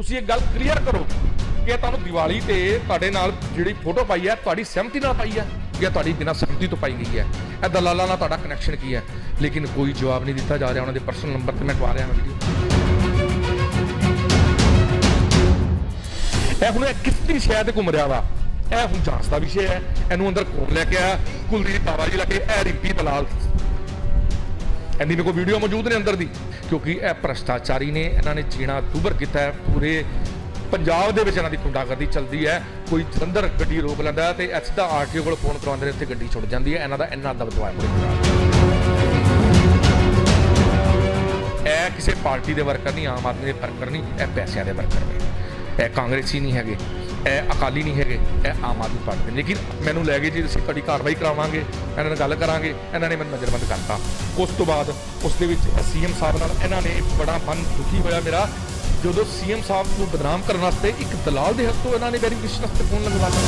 ਤੁਸੀਂ ਇਹ ਗੱਲ ਕਲੀਅਰ ਕਰੋ ਕਿ ਤੁਹਾਨੂੰ ਦੀਵਾਲੀ ਤੇ ਤੁਹਾਡੇ ਨਾਲ ਜਿਹੜੀ ਫੋਟੋ ਪਾਈ ਹੈ, ਤੁਹਾਡੀ ਸਹਿਮਤੀ ਨਾਲ ਪਾਈ ਹੈ ਜਾਂ ਤੁਹਾਡੀ ਬਿਨਾਂ ਸਹਿਮਤੀ ਤੋਂ ਪਾਈ ਗਈ ਹੈ? ਇਹ ਦਲਾਲਾਂ ਨਾਲ ਤੁਹਾਡਾ ਕਨੈਕਸ਼ਨ ਕੀ ਹੈ? ਲੇਕਿਨ ਕੋਈ ਜਵਾਬ ਨਹੀਂ ਦਿੱਤਾ ਜਾ ਰਿਹਾ, ਉਹਨਾਂ ਦੇ ਪਰਸਨਲ ਨੰਬਰ ਤੇ ਮੈਂ ਪਾ ਰਿਹਾ ਹਾਂ ਵੀਡੀਓ। ਇਹ ਹੁਣ ਇਹ ਕਿਸ ਦੀ ਸ਼ਾਇਦ ਤੇ ਘੁੰਮ ਰਿਹਾ ਵਾ। ਇਹ ਹੁਣ ਜਾਂਚ ਦਾ ਵਿਸ਼ੇ ਹੈ। ਇਹਨੂੰ ਅੰਦਰ ਕੌਣ ਲੈ ਕੇ ਆਇਆ ਕੁਲਦੀਪ ਬਾਬਾ ਜੀ ਲੈ ਕੇ ਇਹ ਰਿੰਪੀ ਦਲਾਲ। ਇਹਦੀ ਮੇਰੇ ਕੋਲ ਵੀਡੀਓ ਮੌਜੂਦ ਨੇ ਅੰਦਰ ਦੀ। ਕਿਉਂਕਿ ਇਹ ਭ੍ਰਸ਼ਟਾਚਾਰੀ ਨੇ, ਇਹਨਾਂ ਨੇ ਚੀਣਾ ਦੂਬਰ ਕੀਤਾ ਹੈ। ਪੂਰੇ ਪੰਜਾਬ ਦੇ ਵਿੱਚ ਇਹਨਾਂ ਦੀ ਗੁੰਡਾਗਰਦੀ ਚੱਲਦੀ ਹੈ। ਕੋਈ ਜਲੰਧਰ ਗੱਡੀ ਰੋਕ ਲੈਂਦਾ ਹੈ ਤੇ ਇਹ ਸਿੱਧਾ ਆਰਟੀਓ ਕੋਲ ਫੋਨ ਕਰਵਾਉਂਦੇ ਨੇ, ਉੱਥੇ ਗੱਡੀ ਛੁੱਟ ਜਾਂਦੀ ਹੈ। ਇਹਨਾਂ ਦਾ ਇੰਨਾ ਦਬਦਬਾ ਹੈ ਇਹ ਕਿਸੇ ਪਾਰਟੀ ਦੇ ਵਰਕਰ ਨਹੀਂ, ਆਮ ਆਦਮੀ ਦੇ ਵਰਕਰ ਨਹੀਂ, ਇਹ ਪੈਸਿਆਂ ਦੇ ਵਰਕਰ ਨੇ। ਇਹ ਕਾਂਗਰਸੀ ਨਹੀਂ ਹੈਗੇ। ਇਹ ਅਕਾਲੀ ਨਹੀਂ ਹੈਗੇ, ਇਹ ਆਮ ਆਦਮੀ ਪਾਰਟੀ ਲੇਕਿਨ ਮੈਨੂੰ ਲੈ ਗਏ ਜੀ, ਅਸੀਂ ਤੁਹਾਡੀ ਕਾਰਵਾਈ ਕਰਾਵਾਂਗੇ, ਇਹਨਾਂ ਨਾਲ ਗੱਲ ਕਰਾਂਗੇ, ਇਹਨਾਂ ਨੇ ਮੈਨੂੰ ਨਜ਼ਰਬੰਦ ਕਰਤਾ। ਉਸ ਤੋਂ ਬਾਅਦ ਉਸ ਦੇ ਵਿੱਚ ਸੀਐਮ ਸਾਹਿਬ ਨਾਲ ਇਹਨਾਂ ਨੇ ਬੜਾ ਮਨ ਦੁਖੀ ਹੋਇਆ ਮੇਰਾ। ਜਦੋਂ ਸੀਐਮ ਸਾਹਿਬ ਨੂੰ ਬਦਨਾਮ ਕਰਨ ਵਾਸਤੇ ਇੱਕ ਦਲਾਲ ਦੇ ਹੱਥੋਂ ਇਹਨਾਂ ਨੇ ਵੈਰੀਫਿਕੇਸ਼ਨ ਵਾਸਤੇ ਫੋਨ ਲਗਵਾ ਲਿਆ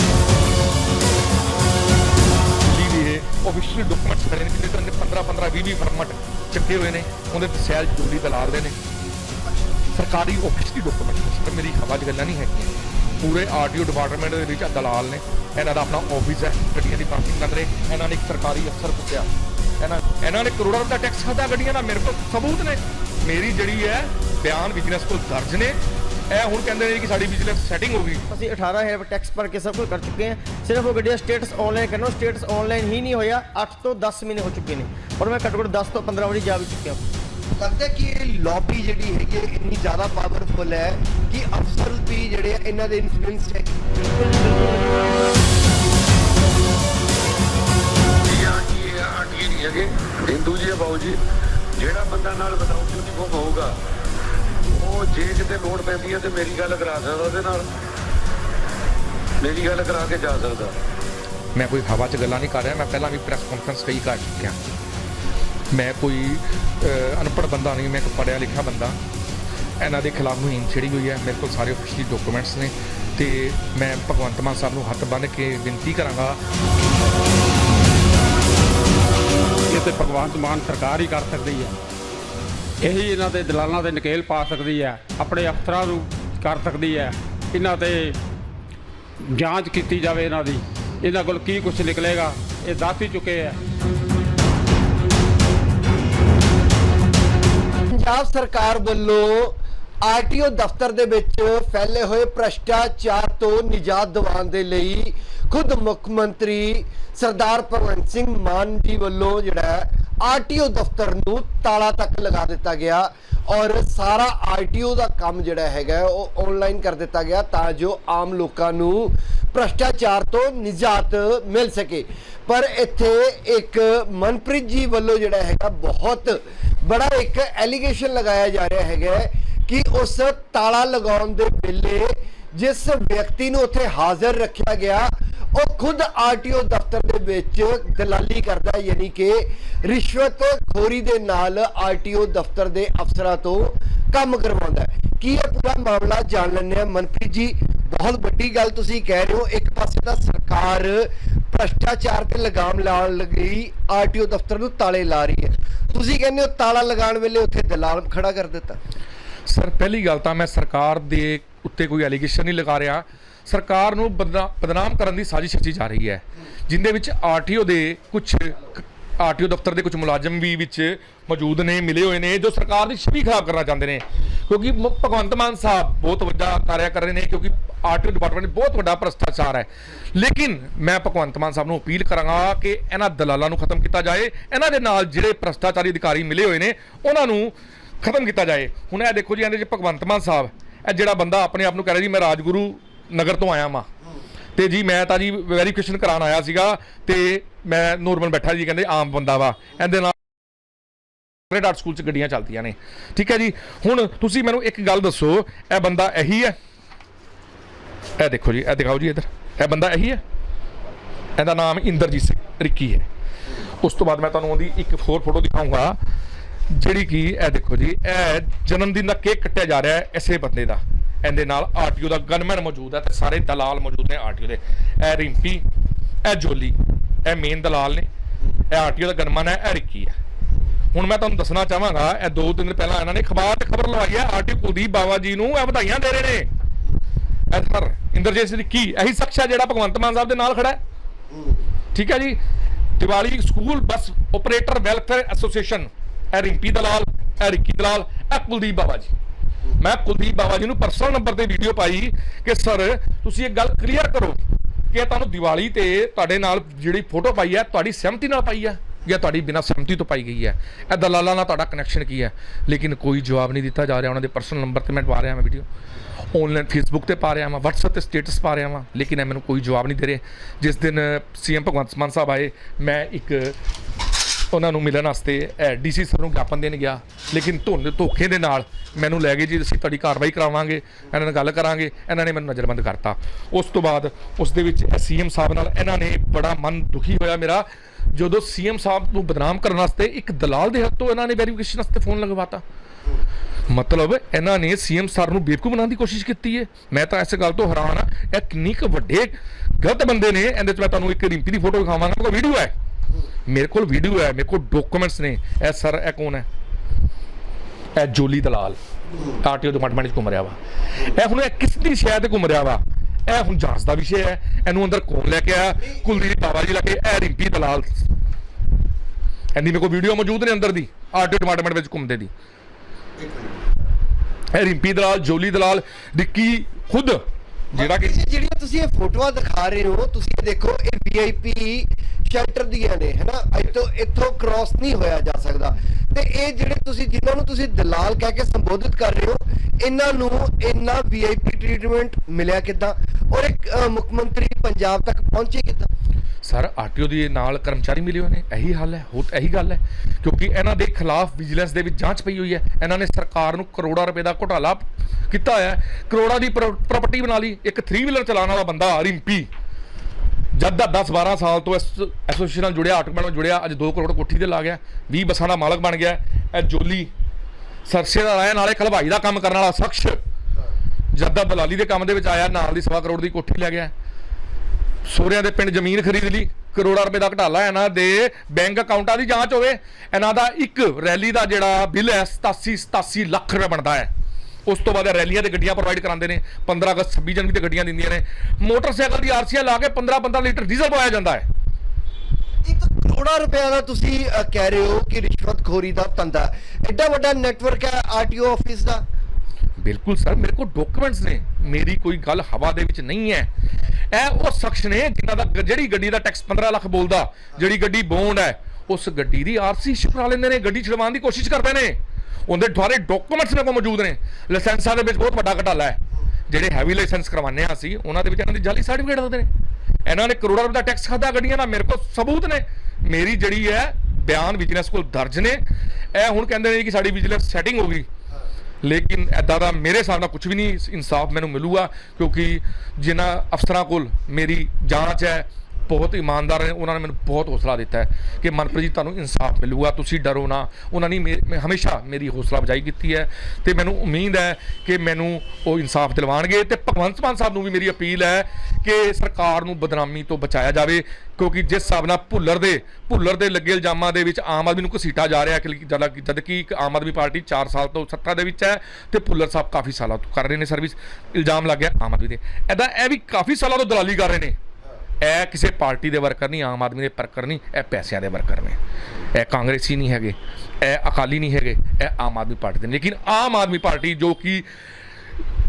ਜੀ ਦੇ ਆਫੀਸ਼ੀਅਲ ਡਾਕੂਮੈਂਟਸ ਖੜੇ ਨੇ ਕਿਤੇ ਤਾਂ 15 15 20 20 ਫਰਮਟ ਚੱਕੇ ਹੋਏ ਨੇ, ਉਹਦੇ ਤੇ ਸੈਲ ਜੋਲੀ ਦਲਾਲ ਦੇ ਨੇ। ਸਰਕਾਰੀ ਆਫੀਸ਼ੀਅਲ ਡਾਕੂਮੈਂਟ ਮੇਰੀ ਹਵਾ 'ਚ ਗੱਲਾਂ ਨਹੀਂ ਹੈਗੀਆਂ। ਪੂਰੇ ਆਰਟੀਓ ਡਿਪਾਰਟਮੈਂਟ ਦੇ ਵਿੱਚ ਦਲਾਲ ਨੇ। ਇਹਨਾਂ ਦਾ ਆਪਣਾ ਆਫਿਸ ਹੈ, ਗੱਡੀਆਂ ਦੀ ਪਾਰਕਿੰਗ ਕਰ ਰਹੇ। ਇਹਨਾਂ ਨੇ ਇੱਕ ਸਰਕਾਰੀ ਅਫਸਰ ਪੁੱਛਿਆ। ਇਹਨਾਂ ਇਹਨਾਂ ਨੇ ਕਰੋੜਾਂ ਰੁਪਏ ਦਾ ਟੈਕਸ ਖਾਦਾ ਗੱਡੀਆਂ ਦਾ, ਮੇਰੇ ਕੋਲ ਸਬੂਤ ਨੇ। ਮੇਰੀ ਜਿਹੜੀ ਹੈ, ਬਿਆਨ ਵਿਜੀਲੈਂਸ ਕੋਲ ਦਰਜ ਨੇ। ਇਹ ਹੁਣ ਕਹਿੰਦੇ ਨੇ ਕਿ ਸਾਡੀ ਵਿਜੀਲੈਂਸ ਸੈਟਿੰਗ ਹੋ ਗਈ। ਅਸੀਂ 18000 ਟੈਕਸ ਭਰ ਕੇ ਸਭ ਕੁਝ ਕਰ ਚੁੱਕੇ ਹਾਂ। ਸਿਰਫ ਉਹ ਗੱਡੀਆਂ ਸਟੇਟਸ ਆਨਲਾਈਨ ਕਰਨਾ ਸਟੇਟਸ ਆਨਲਾਈਨ ਹੀ ਨਹੀਂ ਹੋਇਆ। 8 ਤੋਂ 10 ਮਹੀਨੇ ਹੋ ਚੁੱਕੇ ਨੇ। ਔਰ ਮੈਂ ਘੱਟੋ ਘੱਟ 10 ਤੋਂ 15 ਵਾਰੀ ਜਾ ਵੀ ਚੁੱਕਿਆ। ਲੱਗਦਾ ਕਿ ਇਹ ਲੌਬੀ ਜਿਹੜੀ ਹੈਗੀ ਹੈ ਇੰਨੀ ਜ਼ਿਆਦਾ ਪਾਵਰਫੁਲ ਹੈ ਕਿ ਅਫਸਰ ਵੀ ਜਿਹੜੇ ਆ ਇਹਨਾਂ ਦੇ ਇਨਫਲੂਐਂਸ ਹੈ। ਆਂਟੀ ਨਹੀਂ ਹੈਗੇ। ਹਿੰਦੂ ਜੀ ਬਾਊ ਜੀ ਜਿਹੜਾ ਬੰਦਾ ਨਾਲ ਵਿਦਆਊਟ ਯੂਨੀਫਾਰਮ ਹੋਊਗਾ ਉਹ ਜੇ ਕਿਤੇ ਲੋੜ ਪੈਂਦੀ ਹੈ ਤੇ ਮੇਰੀ ਗੱਲ ਕਰਾ ਸਕਦਾ ਉਹਦੇ ਨਾਲ। ਮੇਰੀ ਗੱਲ ਕਰਾ ਕੇ ਜਾ ਸਕਦਾ। ਮੈਂ ਕੋਈ ਹਵਾ 'ਚ ਗੱਲਾਂ ਨਹੀਂ ਕਰ ਰਿਹਾ ਮੈਂ ਪਹਿਲਾਂ ਵੀ ਪ੍ਰੈਸ ਕਾਨਫਰੰਸ ਕਈ ਕਰ ਚੁੱਕਿਆ। ਮੈਂ ਕੋਈ ਅਨਪੜ੍ਹ ਬੰਦਾ ਨਹੀਂ, ਮੈਂ ਇੱਕ ਪੜ੍ਹਿਆ ਲਿਖਿਆ ਬੰਦਾ। ਇਹਨਾਂ ਦੇ ਖਿਲਾਫ ਮੁਹਿੰਮ ਛਿੜੀ ਹੋਈ ਹੈ, ਮੇਰੇ ਕੋਲ ਸਾਰੇ ਅਫੀਸ਼ੀਅਲ ਡਾਕੂਮੈਂਟਸ ਨੇ ਤੇ ਮੈਂ ਭਗਵੰਤ ਮਾਨ ਸਾਹਿਬ ਨੂੰ ਹੱਥ ਬੰਨ੍ਹ ਕੇ ਬੇਨਤੀ ਕਰਾਂਗਾ। ਇਹ ਤੇ ਭਗਵੰਤ ਮਾਨ ਸਰਕਾਰ ਹੀ ਕਰ ਸਕਦੀ ਹੈ। ਇਹੀ ਇਹਨਾਂ ਦੇ ਦਲਾਲਾਂ ਤੇ ਨਕੇਲ ਪਾ ਸਕਦੀ ਹੈ, ਆਪਣੇ ਅਫਸਰਾਂ ਨੂੰ ਕਰ ਸਕਦੀ ਹੈ। ਇਹਨਾਂ ਤੇ ਜਾਂਚ ਕੀਤੀ ਜਾਵੇ ਇਹਨਾਂ ਦੀ। ਇਹਨਾਂ ਕੋਲ ਕੀ ਕੁਝ ਨਿਕਲੇਗਾ, ਇਹ ਦੱਸ ਹੀ ਚੁੱਕੇ ਹੈ। ਪੰਜਾਬ ਸਰਕਾਰ ਵੱਲੋਂ ਆਰਟੀਓ ਦਫ਼ਤਰ ਦੇ ਵਿੱਚ ਫੈਲੇ ਹੋਏ ਭ੍ਰਸ਼ਟਾਚਾਰ ਤੋਂ ਨਿਜਾਤ ਦਿਵਾਉਣ ਦੇ ਲਈ ਖੁਦ ਮੁੱਖ ਮੰਤਰੀ ਸਰਦਾਰ ਭਗਵੰਤ ਸਿੰਘ ਮਾਨ ਜੀ ਵੱਲੋਂ ਜਿਹੜਾ ਆਰਟੀਓ ਦਫ਼ਤਰ ਨੂੰ ਤਾਲਾ ਤੱਕ ਲਗਾ ਦਿੱਤਾ ਗਿਆ ਔਰ ਸਾਰਾ ਆਰਟੀਓ ਦਾ ਕੰਮ ਜਿਹੜਾ ਹੈਗਾ ਉਹ ਆਨਲਾਈਨ ਕਰ ਦਿੱਤਾ ਗਿਆ ਤਾਂ ਜੋ ਆਮ ਲੋਕਾਂ ਨੂੰ ਭ੍ਰਸ਼ਟਾਚਾਰ ਤੋਂ ਨਿਜਾਤ ਮਿਲ ਸਕੇ। ਪਰ ਇੱਥੇ ਇੱਕ ਮਨਪ੍ਰੀਤ ਜੀ ਵੱਲੋਂ ਜਿਹੜਾ ਹੈਗਾ, ਬਹੁਤ ਬੜਾ ਇੱਕ ਐਲੀਗੇਸ਼ਨ ਲਗਾਇਆ ਜਾ ਰਿਹਾ ਹੈਗਾ ਕਿ ਉਸ ਤਾਲਾ ਲਗਾਉਣ ਦੇ ਵੇਲੇ ਜਿਸ ਵਿਅਕਤੀ ਨੂੰ ਉੱਥੇ ਹਾਜ਼ਰ ਰੱਖਿਆ ਗਿਆ ਉਹ ਖੁਦ ਆਰਟੀਓ ਦਫ਼ਤਰ ਦੇ ਵਿੱਚ ਦਲਾਲੀ ਕਰਦਾ ਯਾਨੀ ਕਿ ਰਿਸ਼ਵਤ ਖੋਰੀ ਦੇ ਨਾਲ ਆਰਟੀਓ ਦਫ਼ਤਰ ਦੇ ਅਫਸਰਾਂ ਤੋਂ ਕੰਮ ਕਰਵਾਉਂਦਾ ਕੀ ਇਹ ਪੂਰਾ ਮਾਮਲਾ ਜਾਣ ਲੈਂਦੇ ਹਾਂ? ਮਨਪ੍ਰੀਤ ਜੀ, ਬਹੁਤ ਵੱਡੀ ਗੱਲ ਤੁਸੀਂ ਕਹਿ ਰਹੇ ਹੋ। ਇੱਕ ਪਾਸੇ ਤਾਂ ਸਰਕਾਰ ਭ੍ਰਸ਼ਟਾਚਾਰ ਤੇ ਲਗਾਮ ਲਾਉਣ ਲਈ ਆਰਟੀਓ ਦਫ਼ਤਰ ਨੂੰ ਤਾਲੇ ਲਾ ਰਹੀ ਹੈ। ਤੁਸੀਂ ਕਹਿੰਦੇ ਹੋ ਤਾਲਾ ਲਗਾਉਣ ਵੇਲੇ ਉੱਥੇ ਦਲਾਲ ਖੜਾ ਕਰ ਦਿੱਤਾ। ਸਰ, ਪਹਿਲੀ ਗੱਲ ਤਾਂ ਮੈਂ ਸਰਕਾਰ ਦੇ ਉੱਤੇ ਕੋਈ ਐਲੀਗੇਸ਼ਨ ਨਹੀਂ ਲਗਾ ਰਿਹਾ। ਸਰਕਾਰ ਨੂੰ ਬਦਨਾ- ਬਦਨਾਮ ਕਰਨ ਦੀ ਸਾਜ਼ਿਸ਼ ਰਚੀ ਜਾ ਰਹੀ ਹੈ। ਜਿੰਦੇ ਵਿੱਚ ਆਰਟੀਓ ਦੇ ਕੁਝ ਆਰਟੀਓ ਦਫ਼ਤਰ ਦੇ ਕੁਝ ਮੁਲਾਜ਼ਮ ਵੀ ਵਿੱਚ ਮੌਜੂਦ ਨੇ, ਮਿਲੇ ਹੋਏ ਨੇ, ਜੋ ਸਰਕਾਰ ਦੀ ਛਵੀ ਖਰਾਬ ਕਰਨਾ ਚਾਹੁੰਦੇ ਨੇ। ਕਿਉਂਕਿ ਮ- ਭਗਵੰਤ ਮਾਨ ਸਾਹਿਬ ਬਹੁਤ ਵੱਡਾ ਕਾਰਿਆ ਕਰ ਰਹੇ ਨੇ, ਕਿਉਂਕਿ ਆਰਟੀਓ ਡਿਪਾਰਟਮੈਂਟ ਬਹੁਤ ਵੱਡਾ ਭ੍ਰਸ਼ਟਾਚਾਰ ਹੈ। ਲੇਕਿਨ ਮੈਂ ਭਗਵੰਤ ਮਾਨ ਸਾਹਿਬ ਨੂੰ ਅਪੀਲ ਕਰਾਂਗਾ ਕਿ ਇਹਨਾਂ ਦਲਾਲਾਂ ਨੂੰ ਖਤਮ ਕੀਤਾ ਜਾਏ, ਇਹਨਾਂ ਦੇ ਨਾਲ ਜਿਹੜੇ ਭ੍ਰਸ਼ਟਾਚਾਰੀ ਅਧਿਕਾਰੀ ਮਿਲੇ ਹੋਏ ਨੇ, ਉਹਨਾਂ ਨੂੰ ਖਤਮ ਕੀਤਾ ਜਾਏ। ਹੁਣ ਇਹ ਦੇਖੋ ਜੀ, ਇਹਦੇ ਚ ਭਗਵੰਤ ਮਾਨ ਸਾਹਿਬ, ਇਹ ਜਿਹੜਾ ਬੰਦਾ ਆਪਣੇ ਆਪ ਨੂੰ ਕਹਿ ਰਿਹਾ ਜੀ, ਮੈਂ ਰਾਜਗੁਰੂ ਨਗਰ ਤੋਂ ਆਇਆ ਵਾਂ। ਤੇ ਜੀ ਮੈਂ ਤਾਂ ਜੀ ਵੈਰੀਫਿਕੇਸ਼ਨ ਕਰਾਉਣ ਆਇਆ ਸੀਗਾ ਤੇ ਮੈਂ ਨੋਰਮਲ ਬੈਠਾ ਜੀ, ਕਹਿੰਦੇ ਆਮ ਬੰਦਾ ਵਾ। ਇਹਦੇ ਨਾਲ ਗ੍ਰੇਡ ਆਰਟ ਸਕੂਲ ਚ ਗੱਡੀਆਂ ਚੱਲਦੀਆਂ ਨੇ। ਠੀਕ ਹੈ ਜੀ, ਹੁਣ ਤੁਸੀਂ ਮੈਨੂੰ ਇੱਕ ਗੱਲ ਦੱਸੋ, ਇਹ ਬੰਦਾ ਇਹੀ ਹੈ? ਇਹ ਦੇਖੋ ਜੀ, ਇਹ ਦਿਖਾਓ ਜੀ ਇੱਧਰ। ਇਹ ਬੰਦਾ ਇਹੀ ਹੈ? ਇਹਦਾ ਨਾਮ ਇੰਦਰਜੀਤ ਸਿੰਘ ਰਿੱਕੀ ਹੈ। ਉਸ ਤੋਂ ਬਾਅਦ ਮੈਂ ਤੁਹਾਨੂੰ ਉਹਦੀ ਇੱਕ ਹੋਰ ਫੋਟੋ ਦਿਖਾਊਂਗਾ, ਜਿਹੜੀ ਕਿ ਇਹ ਦੇਖੋ ਜੀ, ਇਹ ਜਨਮ ਦਿਨ ਦਾ ਕੇਕ ਕੱਟਿਆ ਜਾ ਰਿਹਾ ਹੈ ਇਸੇ ਬੰਦੇ ਦਾ। ਇਹਦੇ ਨਾਲ ਆਰਟੀਓ ਦਾ ਗਨਮੈਨ ਮੌਜੂਦ ਹੈ ਤੇ ਸਾਰੇ ਦਲਾਲ ਮੌਜੂਦ ਨੇ ਆਰਟੀਓ ਦੇ। ਇਹ ਰਿੰਪੀ, ਇਹ ਜੋਲੀ, ਇਹ ਮੇਨ ਦਲਾਲ ਨੇ। ਇਹ ਆਰਟੀਓ ਦਾ ਗਨਮੈਨ ਹੈ, ਇਹ ਰਿੱਕੀ ਹੈ। ਹੁਣ ਮੈਂ ਤੁਹਾਨੂੰ ਦੱਸਣਾ ਚਾਹਾਂਗਾ, ਇਹ ਦੋ ਤਿੰਨ ਦਿਨ ਪਹਿਲਾਂ ਇਹਨਾਂ ਨੇ ਅਖਬਾਰ ਤੇ ਖਬਰ ਲਵਾਈ ਹੈ ਆਰਟੀ ਕੁਲਦੀਪ ਬਾਵਾ ਜੀ ਨੂੰ ਇਹ ਵਧਾਈਆਂ ਦੇ ਰਹੇ ਨੇ। ਇਹ ਸਰ ਇੰਦਰਜੀਤ ਸਿੰਘ ਕੀ ਇਹੀ ਸ਼ਖਸ ਹੈ ਜਿਹੜਾ ਭਗਵੰਤ ਮਾਨ ਸਾਹਿਬ ਦੇ ਨਾਲ ਖੜਾ ਹੈ। ਠੀਕ ਹੈ ਜੀ? Diwali school bus operator welfare association, ਇਹ ਰਿੰਪੀ ਦਲਾਲ, ਇਹ ਰਿੱਕੀ ਦਲਾਲ, ਇਹ ਕੁਲਦੀਪ ਬਾਵਾ ਜੀ। ਮੈਂ ਕੁਲਦੀਪ ਬਾਵਾ ਜੀ ਨੂੰ ਪਰਸਨਲ ਨੰਬਰ ਤੇ ਵੀਡੀਓ ਪਾਈ ਕਿ ਸਰ ਤੁਸੀਂ ਇਹ ਗੱਲ ਕਲੀਅਰ ਕਰੋ ਕਿ ਇਹ ਤੁਹਾਨੂੰ ਦੀਵਾਲੀ ਤੇ ਤੁਹਾਡੇ ਨਾਲ ਜਿਹੜੀ ਫੋਟੋ ਪਾਈ ਹੈ, ਤੁਹਾਡੀ ਸਹਿਮਤੀ ਨਾਲ ਪਾਈ ਹੈ ਜਾਂ ਤੁਹਾਡੀ ਬਿਨਾਂ ਸਹਿਮਤੀ ਤੋਂ ਪਾਈ ਗਈ ਹੈ? ਇਹ ਦਲਾਲਾਂ ਨਾਲ ਤੁਹਾਡਾ ਕਨੈਕਸ਼ਨ ਕੀ ਹੈ? ਲੇਕਿਨ ਕੋਈ ਜਵਾਬ ਨਹੀਂ ਦਿੱਤਾ ਜਾ ਰਿਹਾ, ਉਹਨਾਂ ਦੇ ਪਰਸਨਲ ਨੰਬਰ ਤੇ ਮੈਂ ਪਾ ਰਿਹਾ ਮੈਂ ਵੀਡੀਓ ਆਨਲਾਈਨ ਫੇਸਬੁੱਕ ਤੇ ਪਾ ਰਿਹਾ ਵਾਂ, WhatsApp ਤੇ ਸਟੇਟਸ ਪਾ ਰਿਹਾ ਵਾਂ, ਲੇਕਿਨ ਇਹ ਮੈਨੂੰ ਕੋਈ ਜਵਾਬ ਨਹੀਂ ਦੇ ਰਿਹਾ। ਜਿਸ ਦਿਨ ਸੀਐਮ ਭਗਵੰਤ ਮਾਨ ਸਾਹਿਬ ਆਏ, ਮੈਂ ਇੱਕ ਉਹਨਾਂ ਨੂੰ ਮਿਲਣ ਵਾਸਤੇ ਡੀਸੀ ਸਰ ਨੂੰ ਗਿਆਪਨ ਦੇਣ ਗਿਆ। ਲੇਕਿਨ ਧੁੰਨ ਧੋਖੇ ਦੇ ਨਾਲ ਮੈਨੂੰ ਲੈ ਗਏ ਜੀ, ਅਸੀਂ ਤੁਹਾਡੀ ਕਾਰਵਾਈ ਕਰਾਵਾਂਗੇ, ਇਹਨਾਂ ਨਾਲ ਗੱਲ ਕਰਾਂਗੇ, ਇਹਨਾਂ ਨੇ ਮੈਨੂੰ ਨਜ਼ਰਬੰਦ ਕਰਤਾ। ਉਸ ਤੋਂ ਬਾਅਦ ਉਸ ਦੇ ਵਿੱਚ ਸੀਐਮ ਸਾਹਿਬ ਨਾਲ ਇਹਨਾਂ ਨੇ ਬੜਾ ਮਨ ਦੁਖੀ ਹੋਇਆ ਮੇਰਾ। ਜਦੋਂ ਸੀਐਮ ਸਾਹਿਬ ਨੂੰ ਬਦਨਾਮ ਕਰਨ ਵਾਸਤੇ ਇੱਕ ਦਲਾਲ ਦੇ ਹੱਥੋਂ ਇਹਨਾਂ ਨੇ ਵੈਰੀਫਿਕੇਸ਼ਨ ਵਾਸਤੇ ਫੋਨ ਲਗਵਾਤਾ। ਮਤਲਬ ਇਹਨਾਂ ਨੇ ਸੀਐਮ ਸਰ ਨੂੰ ਬੇਵਕੂਫ ਬਣਾਉਣ ਦੀ ਕੋਸ਼ਿਸ਼ ਕੀਤੀ ਹੈ ਮੈਂ ਤਾਂ ਇਸ ਗੱਲ ਤੋਂ ਹੈਰਾਨ ਆ ਇਹ ਕਿੰਨੀ ਕੁ ਵੱਡੇ ਗਲਤ ਬੰਦੇ ਨੇ। ਇਹਦੇ ਚ ਮੈਂ ਤੁਹਾਨੂੰ ਇੱਕ ਰਿੰਪੀ ਦੀ ਫੋਟੋ ਦਿਖਾਵਾਂਗਾ ਮੇਰੇ ਕੋਲ ਵੀਡੀਓ ਹੈ। ਮੇਰੇ ਕੋਲ ਵੀਡੀਓ ਹੈ, ਮੇਰੇ ਕੋਲ ਡਾਕੂਮੈਂਟਸ ਨੇ। ਇਹ ਸਰ, ਇਹ ਕੌਣ ਹੈ? ਇਹ ਜੋਲੀ ਦਲਾਲ। ਆਰਟੀਓ ਡਿਪਾਰਟਮੈਂਟ ਵਿੱਚ ਘੁੰਮ ਰਿਹਾ ਵਾ। ਇਹ ਹੁਣ ਇਹ ਕਿਸ ਦੀ ਸ਼ਾਇਦ ਘੁੰਮ ਰਿਹਾ ਵਾ? ਇਹ ਹੁਣ ਜਾਂਚ ਦਾ ਵਿਸ਼ੇ ਹੈ। ਇਹਨੂੰ ਅੰਦਰ ਕੌਣ ਲੈ ਕੇ ਆਇਆ? ਕੁਲਦੀਪ ਬਾਬਾ ਜੀ ਲੈ ਕੇ ਇਹ ਰਿੰਪੀ ਦਲਾਲ। ਇਹਦੀ ਮੇਰੇ ਕੋਲ ਵੀਡੀਓ ਮੌਜੂਦ ਨੇ ਅੰਦਰ ਦੀ। ਆਰਟੀਓ ਡਿਪਾਰਟਮੈਂਟ ਵਿੱਚ ਘੁੰਮਦੇ ਦੀ। ਇਹ ਰਿੰਪੀ ਦਲਾਲ, ਜੋਲੀ ਦਲਾਲ ਵਿੱਕੀ ਖੁਦ ਜਿਹੜਾ ਕਿ ਜਿਹੜੀਆਂ ਤੁਸੀਂ ਇਹ ਫੋਟੋਆਂ ਦਿਖਾ ਰਹੇ ਹੋ, ਤੁਸੀਂ ਇਹ ਦੇਖੋ, ਇਹ ਵੀਆਈਪੀ ਸ਼ੈਲਟਰ ਦੀਆਂ ਨੇ ਹੈਨਾ ਇੱਥੋਂ ਇੱਥੋਂ ਕ੍ਰਾਸ ਨਹੀਂ ਹੋਇਆ ਜਾ ਸਕਦਾ। ਤੇ ਇਹ ਜਿਹੜੇ ਤੁਸੀਂ, ਜਿਨ੍ਹਾਂ ਨੂੰ ਤੁਸੀਂ ਦਲਾਲ ਕਹਿ ਕੇ ਸੰਬੋਧਿਤ ਕਰ ਰਹੇ ਹੋ, ਇਹਨਾਂ ਨੂੰ ਇੰਨਾ ਵੀਆਈਪੀ ਟ੍ਰੀਟਮੈਂਟ ਮਿਲਿਆ ਕਿੱਦਾਂ? ਔਰ ਇੱਕ ਮੁੱਖ ਮੰਤਰੀ ਪੰਜਾਬ ਤੱਕ ਪਹੁੰਚੇ ਕਿੱਦਾਂ? ਸਰ ਆਰਟੀਓ ਦੇ ਨਾਲ ਕਰਮਚਾਰੀ ਮਿਲੇ ਹੋਏ ਨੇ। ਇਹੀ ਹੱਲ ਹੈ। ਹੋਰ ਇਹੀ ਗੱਲ ਹੈ। ਕਿਉਂਕਿ ਇਹਨਾਂ ਦੇ ਖਿਲਾਫ ਵਿਜੀਲੈਂਸ ਦੇ ਵਿੱਚ ਜਾਂਚ ਪਈ ਹੋਈ ਹੈ। ਇਹਨਾਂ ਨੇ ਸਰਕਾਰ ਨੂੰ ਕਰੋੜਾਂ ਰੁਪਏ ਦਾ ਘੁਟਾਲਾ ਕੀਤਾ ਹੋਇਆ ਹੈ। ਕਰੋੜਾਂ ਦੀ ਪ੍ਰਾਪਰਟੀ ਬਣਾ ਲਈ। ਇੱਕ 3 ਵੀਲਰ ਚਲਾਉਣ ਵਾਲਾ ਬੰਦਾ, ਰਿੰਪੀ। ਜਦ ਦਾ 10 12 ਸਾਲ ਤੋਂ ਇਸ ਐਸੋਸੀਏਸ਼ਨ ਨਾਲ ਜੁੜਿਆ ਆਟੋਮੈਟ ਨਾਲ ਜੁੜਿਆ, ਅੱਜ 2 ਕਰੋੜ ਕੋਠੀ ਤੇ ਲਾ ਗਿਆ 20 ਬੱਸਾਂ ਦਾ ਮਾਲਕ ਬਣ ਗਿਆ, ਇਹ ਜੋਲੀ ਸਰਸੇ ਦਾ ਰਹਿਣ ਵਾਲੇ ਖਲਵਾਈ ਦਾ ਕੰਮ ਕਰਨ ਵਾਲਾ ਸ਼ਖਸ ਜਦ ਦਾ ਦਲਾਲੀ ਦੇ ਕੰਮ ਦੇ ਵਿੱਚ ਆਇਆ, ਨਾਲ ਦੀ ਸਵਾ ਕਰੋੜ ਦੀ ਕੋਠੀ ਲੈ ਗਿਆ। ਸੋਹਰਿਆਂ ਦੇ ਪਿੰਡ ਜ਼ਮੀਨ ਖਰੀਦ ਲਈ, ਕਰੋੜਾਂ ਰੁਪਏ ਦਾ ਘਟਾਲਾ ਇਹਨਾਂ ਦੇ ਬੈਂਕ ਅਕਾਊਂਟਾਂ ਦੀ ਜਾਂਚ ਹੋਵੇ, ਇਹਨਾਂ ਦਾ ਇੱਕ ਰੈਲੀ ਦਾ ਜਿਹੜਾ ਬਿੱਲ ਹੈ 87 87 ਲੱਖ ਰੁਪਏ ਬਣਦਾ ਹੈ। ਉਸ ਤੋਂ ਬਾਅਦ ਰੈਲੀਆਂ ਤੇ ਗੱਡੀਆਂ ਪ੍ਰੋਵਾਈਡ ਕਰਾਉਂਦੇ ਨੇ 15 ਅਗਸਤ 26 ਜਨਵਰੀ ਤੇ ਗੱਡੀਆਂ ਦਿੰਦੀਆਂ ਨੇ। ਮੋਟਰਸਾਈਕਲ ਦੀ ਆਰਸੀਆ ਲਾ ਕੇ 15 15 ਲੀਟਰ ਡੀਜ਼ਲ ਪਵਾਇਆ ਜਾਂਦਾ ਹੈ। ਇੱਕ ਕਰੋੜਾਂ ਰੁਪਏ ਦਾ ਤੁਸੀਂ ਕਹਿ ਰਹੇ ਹੋ ਕਿ ਰਿਸ਼ਵਤਖੋਰੀ ਦਾ ਧੰਦਾ। ਐਡਾ ਵੱਡਾ ਨੈਟਵਰਕ ਹੈ ਆਰਟੀਓ ਆਫਿਸ ਦਾ। ਬਿਲਕੁਲ ਸਰ ਮੇਰੇ ਕੋਲ ਡਾਕੂਮੈਂਟਸ ਨੇ। ਮੇਰੀ ਕੋਈ ਗੱਲ ਹਵਾ ਦੇ ਵਿੱਚ ਨਹੀਂ ਹੈ। ਇਹ ਉਹ ਸ਼ਖਸ ਨੇ ਜਿਨ੍ਹਾਂ ਦਾ ਜਿਹੜੀ ਗੱਡੀ ਦਾ ਟੈਕਸ 15 ਲੱਖ ਬੋਲਦਾ ਜਿਹੜੀ ਗੱਡੀ ਬੌਂਡ ਹੈ ਉਸ ਗੱਡੀ ਦੀ ਆਰਸੀ ਛੁਪਾ ਲੈਂਦੇ ਨੇ ਗੱਡੀ ਛਡਵਾਉਣ ਦੀ ਕੋਸ਼ਿਸ਼ ਕਰਦੇ ਨੇ। ਉਹਦੇ ਸਾਰੇ ਡਾਕੂਮੈਂਟਸ ਮੇਰੇ ਕੋਲ ਮੌਜੂਦ ਨੇ। ਲਾਇਸੈਂਸਾਂ ਦੇ ਵਿੱਚ ਬਹੁਤ ਵੱਡਾ ਘਟਾਲਾ ਹੈ। ਜਿਹੜੇ ਹੈਵੀ ਲਾਇਸੈਂਸ ਕਰਵਾਉਂਦੇ ਆ ਅਸੀਂ, ਉਹਨਾਂ ਦੇ ਵਿੱਚ ਇਹਨਾਂ ਦੀ ਜਾਲੀ ਸਰਟੀਫਿਕੇਟ ਦਿੰਦੇ ਨੇ। ਇਹਨਾਂ ਨੇ ਕਰੋੜਾਂ ਰੁਪਏ ਦਾ ਟੈਕਸ ਖਾਦਾ ਗੱਡੀਆਂ ਦਾ ਮੇਰੇ ਕੋਲ ਸਬੂਤ ਨੇ। ਮੇਰੀ ਜਿਹੜੀ ਹੈ ਬਿਆਨ ਵਿਜੀਲੈਂਸ ਕੋਲ ਦਰਜ ਨੇ। ਇਹ ਹੁਣ ਕਹਿੰਦੇ ਨੇ ਕਿ ਸਾਡੀ ਵਿਜੀਲੈਂਸ ਸੈਟਿੰਗ ਹੋ ਗਈ। ਲੇਕਿਨ ਐਦਾਂ ਦਾ ਮੇਰੇ ਹਿਸਾਬ ਨਾਲ ਕੁਝ ਵੀ ਨਹੀਂ, ਇਨਸਾਫ ਮੈਨੂੰ ਮਿਲੂਗਾ, ਕਿਉਂਕਿ ਜਿਨ੍ਹਾਂ ਅਫਸਰਾਂ ਕੋਲ ਮੇਰੀ ਜਾਂਚ ਹੈ ਬਹੁਤ ਇਮਾਨਦਾਰ ਨੇ ਉਹਨਾਂ ਨੇ ਮੈਨੂੰ ਬਹੁਤ ਹੌਸਲਾ ਦਿੱਤਾ ਕਿ ਮਨਪ੍ਰੀਤ ਜੀ, ਤੁਹਾਨੂੰ ਇਨਸਾਫ ਮਿਲੂਗਾ, ਤੁਸੀਂ ਡਰੋ ਨਾ। ਉਹਨਾਂ ਨੇ ਮੇ- ਮੈਂ ਹਮੇਸ਼ਾ ਮੇਰੀ ਹੌਸਲਾ ਅਫਜ਼ਾਈ ਕੀਤੀ ਹੈ ਤੇ ਮੈਨੂੰ ਉਮੀਦ ਹੈ ਕਿ ਮੈਨੂੰ ਉਹ ਇਨਸਾਫ ਦਿਲਵਾਣਗੇ ਤੇ ਭਗਵੰਤ ਮਾਨ ਸਾਹਿਬ ਨੂੰ ਵੀ ਮੇਰੀ ਅਪੀਲ ਹੈ ਕਿ ਸਰਕਾਰ ਨੂੰ ਬਦਨਾਮੀ ਤੋਂ ਬਚਾਇਆ ਜਾਵੇ, ਕਿਉਂਕਿ ਜਿਸ ਹਿਸਾਬ ਨਾਲ ਭੁੱਲਰ ਦੇ ਭੁੱਲਰ ਦੇ ਲੱਗੇ ਇਲਜ਼ਾਮਾਂ ਦੇ ਵਿੱਚ ਆਮ ਆਦਮੀ ਨੂੰ ਘਸੀਟਾ ਜਾ ਰਿਹਾ, ਕਿ ਜਦ ਜਦ ਕਿ ਇੱਕ ਆਮ ਆਦਮੀ ਪਾਰਟੀ 4 ਸਾਲ ਤੋਂ ਸੱਤਾ ਦੇ ਵਿੱਚ ਹੈ ਤੇ ਭੁੱਲਰ ਸਾਹਿਬ ਕਾਫੀ ਸਾਲਾਂ ਤੋਂ ਕਰ ਰਹੇ ਨੇ ਸਰਵਿਸ, ਇਲਜ਼ਾਮ ਲੱਗ ਗਿਆ ਆਮ ਆਦਮੀ ਦੇ। ਐਦਾਂ ਇਹ ਵੀ ਕਾਫੀ ਸਾਲਾਂ ਤੋਂ ਦਲਾਲੀ ਕਰ ਰਹੇ ਨੇ। ਇਹ ਕਿਸੇ ਪਾਰਟੀ ਦੇ ਵਰਕਰ ਨਹੀਂ, ਆਮ ਆਦਮੀ ਦੇ ਵਰਕਰ ਨਹੀਂ ਇਹ ਪੈਸਿਆਂ ਦੇ ਵਰਕਰ ਨੇ। ਇਹ ਕਾਂਗਰਸੀ ਨਹੀਂ ਹੈਗੇ ਇਹ ਅਕਾਲੀ ਨਹੀਂ ਹੈਗੇ ਇਹ ਆਮ ਆਦਮੀ ਪਾਰਟੀ ਦੇ ਲੇਕਿਨ ਆਮ ਆਦਮੀ ਪਾਰਟੀ ਜੋ ਕਿ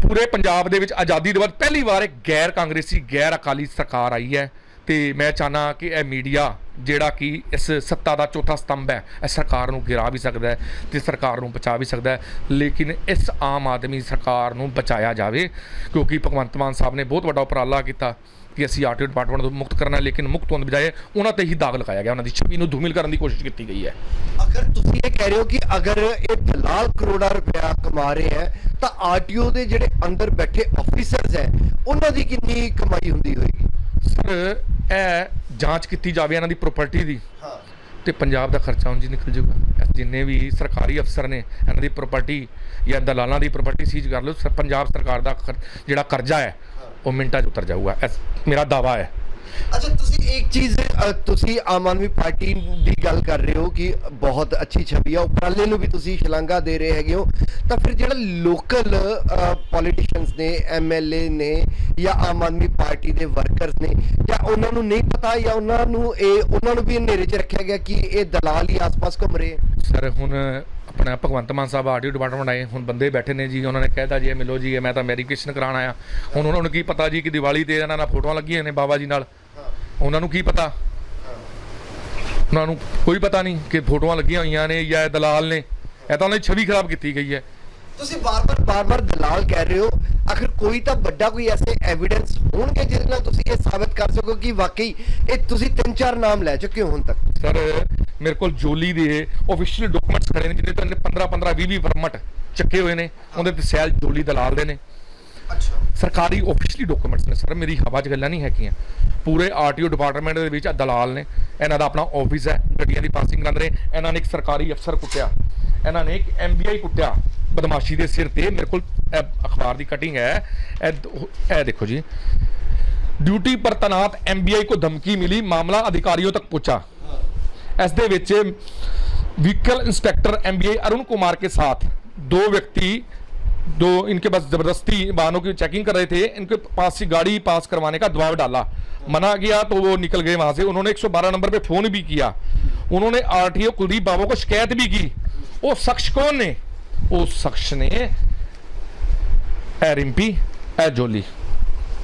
ਪੂਰੇ ਪੰਜਾਬ ਦੇ ਵਿੱਚ ਆਜ਼ਾਦੀ ਦੇ ਬਾਅਦ ਪਹਿਲੀ ਵਾਰ ਇੱਕ ਗੈਰ ਕਾਂਗਰਸੀ, ਗੈਰ ਅਕਾਲੀ ਸਰਕਾਰ ਆਈ ਹੈ ਤੇ ਮੈਂ ਚਾਹਨਾ ਕਿ ਇਹ ਮੀਡੀਆ ਜਿਹੜਾ ਕਿ ਇਸ ਸੱਤਾ ਦਾ ਚੌਥਾ ਸਤੰਭ ਹੈ, ਇਹ ਸਰਕਾਰ ਨੂੰ ਗਿਰਾ ਵੀ ਸਕਦਾ ਹੈ ਤੇ ਸਰਕਾਰ ਨੂੰ ਬਚਾ ਵੀ ਸਕਦਾ ਹੈ। ਲੇਕਿਨ ਇਸ ਆਮ ਆਦਮੀ ਸਰਕਾਰ ਨੂੰ ਬਚਾਇਆ ਜਾਵੇ, ਕਿਉਂਕਿ ਭਗਵੰਤ ਮਾਨ ਸਾਹਿਬ ਨੇ ਬਹੁਤ ਵੱਡਾ ਉਪਰਾਲਾ ਕੀਤਾ। ਕਿ ਅਸੀਂ ਆਰਟੀਓ ਡਿਪਾਰਟਮੈਂਟ ਤੋਂ ਮੁਕਤ ਕਰਨਾ ਹੈ, ਲੇਕਿਨ ਮੁਕਤ ਹੋਣ ਦੀ ਬਜਾਏ ਉਹਨਾਂ ਤੇ ਹੀ ਦਾਗ ਲਗਾਇਆ ਗਿਆ। ਉਹਨਾਂ ਦੀ ਛਵੀ ਨੂੰ ਧੂਮਿਲ ਕਰਨ ਦੀ ਕੋਸ਼ਿਸ਼ ਕੀਤੀ ਗਈ ਹੈ। ਅਗਰ ਤੁਸੀਂ ਇਹ ਕਹਿ ਰਹੇ ਹੋ ਕਿ ਅਗਰ ਇਹ ਦਲਾਲ ਕਰੋੜਾਂ ਰੁਪਇਆ ਕਮਾ ਰਹੇ ਹੈ ਤਾਂ ਆਰਟੀਓ ਦੇ ਜਿਹੜੇ ਅੰਦਰ ਬੈਠੇ ਆਫੀਸਰਸ ਹੈ ਉਹਨਾਂ ਦੀ ਕਿੰਨੀ ਕਮਾਈ ਹੁੰਦੀ ਹੋਏਗੀ? ਸਰ ਇਹ ਜਾਂਚ ਕੀਤੀ ਜਾਵੇ ਇਹਨਾਂ ਦੀ ਪ੍ਰਾਪਰਟੀ ਦੀ। ਹਾਂ। ਤੇ ਪੰਜਾਬ ਦਾ ਖਰਚਾ ਉਂਝ ਹੀ ਨਿਕਲ ਜਾਊਗਾ। ਇਹ ਜਿੰਨੇ ਵੀ ਸਰਕਾਰੀ ਅਫਸਰ ਨੇ, ਇਹਨਾਂ ਦੀ ਪ੍ਰਾਪਰਟੀ ਜਾਂ ਦਲਾਲਾਂ ਦੀ ਪ੍ਰਾਪਰਟੀ ਸੀਜ਼ ਕਰ ਲਓ ਪੰਜਾਬ ਸਰਕਾਰ ਦਾ ਖਰ- ਜਿਹੜਾ ਕਰਜ਼ਾ ਹੈ, ਉਹ ਮਿੰਟਾਂ 'ਚ ਉਤਰ ਜਾਊਗਾ। ਇਸ ਮੇਰਾ ਦਾਵਾ ਹੈ। ਅੱਛਾ, ਤੁਸੀਂ ਇੱਕ ਚੀਜ਼ ਤੁਸੀਂ ਆਮ ਆਦਮੀ ਪਾਰਟੀ ਦੀ ਗੱਲ ਕਰ ਰਹੇ ਹੋ ਕਿ ਬਹੁਤ ਅੱਛੀ ਛਵੀ ਆ, ਉਪਰਾਲੇ ਨੂੰ ਵੀ ਤੁਸੀਂ ਸ਼ਲਾਘਾ ਦੇ ਰਹੇ ਹੈਗੇ ਹੋ, ਤਾਂ ਫਿਰ ਜਿਹੜਾ ਲੋਕਲ ਪੋਲੀਟੀਸ਼ੀਅਨਸ ਨੇ ਐਮਐਲਏ ਨੇ ਜਾਂ ਆਮ ਆਦਮੀ ਪਾਰਟੀ ਦੇ ਵਰਕਰਸ ਨੇ, ਜਾਂ ਉਹਨਾਂ ਨੂੰ ਨਹੀਂ ਪਤਾ ਜਾਂ ਉਹਨਾਂ ਨੂੰ ਇਹ, ਉਹਨਾਂ ਨੂੰ ਵੀ ਹਨੇਰੇ 'ਚ ਰੱਖਿਆ ਗਿਆ ਕਿ ਇਹ ਦਲਾਲ ਹੀ ਆਸ-ਪਾਸ ਘੁੰਮ ਰਹੇ ਹੈ? ਸਰ, ਹੁਣ ਆਪਣਾ ਭਗਵੰਤ ਮਾਨ ਸਾਹਿਬ ਆਰਟੀਓ ਡਿਪਾਰਟਮੈਂਟ ਆਏ ਹੁਣ ਬੰਦੇ ਬੈਠੇ ਨੇ ਜੀ ਉਹਨਾਂ ਨੇ ਕਹਿਤਾ ਜੀ ਇਹ ਮਿਲੋ ਜੀ ਇਹ ਮੈਂ ਤਾਂ ਵੈਰੀਫਿਕੇਸ਼ਨ ਕਰਾਉਣ ਆਇਆ। ਹੁਣ ਉਹਨਾਂ ਨੂੰ ਕੀ ਪਤਾ ਜੀ ਕਿ ਦੀਵਾਲੀ ਤੇ ਇਹਨਾਂ ਨਾਲ ਫੋਟੋਆਂ ਲੱਗੀਆਂ ਨੇ ਬਾਬਾ ਜੀ ਨਾਲ? ਉਹਨਾਂ ਨੂੰ ਕੀ ਪਤਾ? ਉਹਨਾਂ ਨੂੰ ਕੋਈ ਪਤਾ ਨਹੀਂ ਕਿ ਫੋਟੋਆਂ ਲੱਗੀਆਂ ਹੋਈਆਂ ਨੇ ਜਾਂ ਇਹ ਦਲਾਲ ਨੇ। ਇਹ ਤਾਂ ਉਹਨਾਂ ਦੀ ਛਵੀ ਖਰਾਬ ਕੀਤੀ ਗਈ ਹੈ। ਤੁਸੀਂ ਬਾਰ-ਬਾਰ ਬਾਰ-ਬਾਰ ਦਲਾਲ ਕਹਿ ਰਹੇ ਹੋ। ਆਖਿਰ ਕੋਈ ਤਾਂ ਵੱਡਾ ਕੋਈ ਐਸੇ ਐਵੀਡੈਂਸ ਹੋਣਗੇ ਜਿਹਦੇ ਨਾਲ ਤੁਸੀਂ ਇਹ ਸਾਬਤ ਕਰ ਸਕੋ ਕਿ ਵਾਕਈ ਇਹ ਤੁਸੀਂ ਤਿੰਨ ਚਾਰ ਨਾਮ ਲੈ ਚੁੱਕੇ ਹੋ ਹੁਣ ਤੱਕ? ਸਰ ਮੇਰੇ ਕੋਲ ਜੋਲੀ ਦੇ ਅਫੀਸ਼ੀਅਲ ਡਾਕੂਮੈਂਟਸ ਖੜੇ ਨੇ ਜਿਹਦੇ ਤੋਂ 15 15 20 20 ਪਰਮਿਟ ਚੱਕੇ ਹੋਏ ਨੇ। ਉਹਦੇ ਤੇ ਸੈਲ ਜੋਲੀ ਦਲਾਲ ਦੇ ਨੇ। ਅੱਛਾ। ਸਰਕਾਰੀ ਅਫੀਸ਼ੀਅਲੀ ਡਾਕੂਮੈਂਟਸ ਨੇ ਸਰ ਮੇਰੀ ਹਵਾ 'ਚ ਗੱਲਾਂ ਨਹੀਂ ਹੈਗੀਆਂ। ਪੂਰੇ ਆਰਟੀਓ ਡਿਪਾਰਟਮੈਂਟ ਦੇ ਵਿੱਚ ਦਲਾਲ ਨੇ। ਇਹਨਾਂ ਦਾ ਆਪਣਾ ਆਫਿਸ ਹੈ ਗੱਡੀਆਂ ਦੀ ਪਾਸਿੰਗ ਕਰਾਉਂਦੇ ਇਹਨਾਂ ਨੇ ਇੱਕ ਸਰਕਾਰੀ ਅਫਸਰ ਕੁੱਟਿਆ। ਇਹਨਾਂ ਨੇ ਇੱਕ ਐਮਬੀਆਈ ਕੁੱਟਿਆ। ਬਦਮਾਸ਼ੀ ਦੇ ਸਿਰ ਤੇ ਮੇਰੇ ਕੋਲ ਅਖਬਾਰ ਦੀ ਕਟਿੰਗ ਹੈ। ਇਹ ਇਹ ਦੇਖੋ ਜੀ। ਡਿਊਟੀ ਪਰ ਤਨਾਤ ਐਮਬੀਆਈ ਕੋ ਧਮਕੀ ਮਿਲੀ ਮਾਮਲਾ ਅਧਿਕਾਰੀਆਂ ਤੱਕ ਪਹੁੰਚਾ। ਇਸ ਦੇ ਵਿੱਚ vehicle inspector MBI Arun Kumar के साथ दो व्यक्ति दो इनके पास जबरदस्ती वाहनों की चेकिंग कर रहे थे इनके पास से गाड़ी पास करवाने का दबाव डाला मना किया तो वो निकल गए वहां से उन्होंने 112 नंबर पे फोन भी किया उन्होंने आरटीओ कुलदीप बाबू को शिकायत भी की वो शख्स कौन ने उस शख्स ने ਇਹ ਰਿੰਪੀ ਇਹ ਜੋਲੀ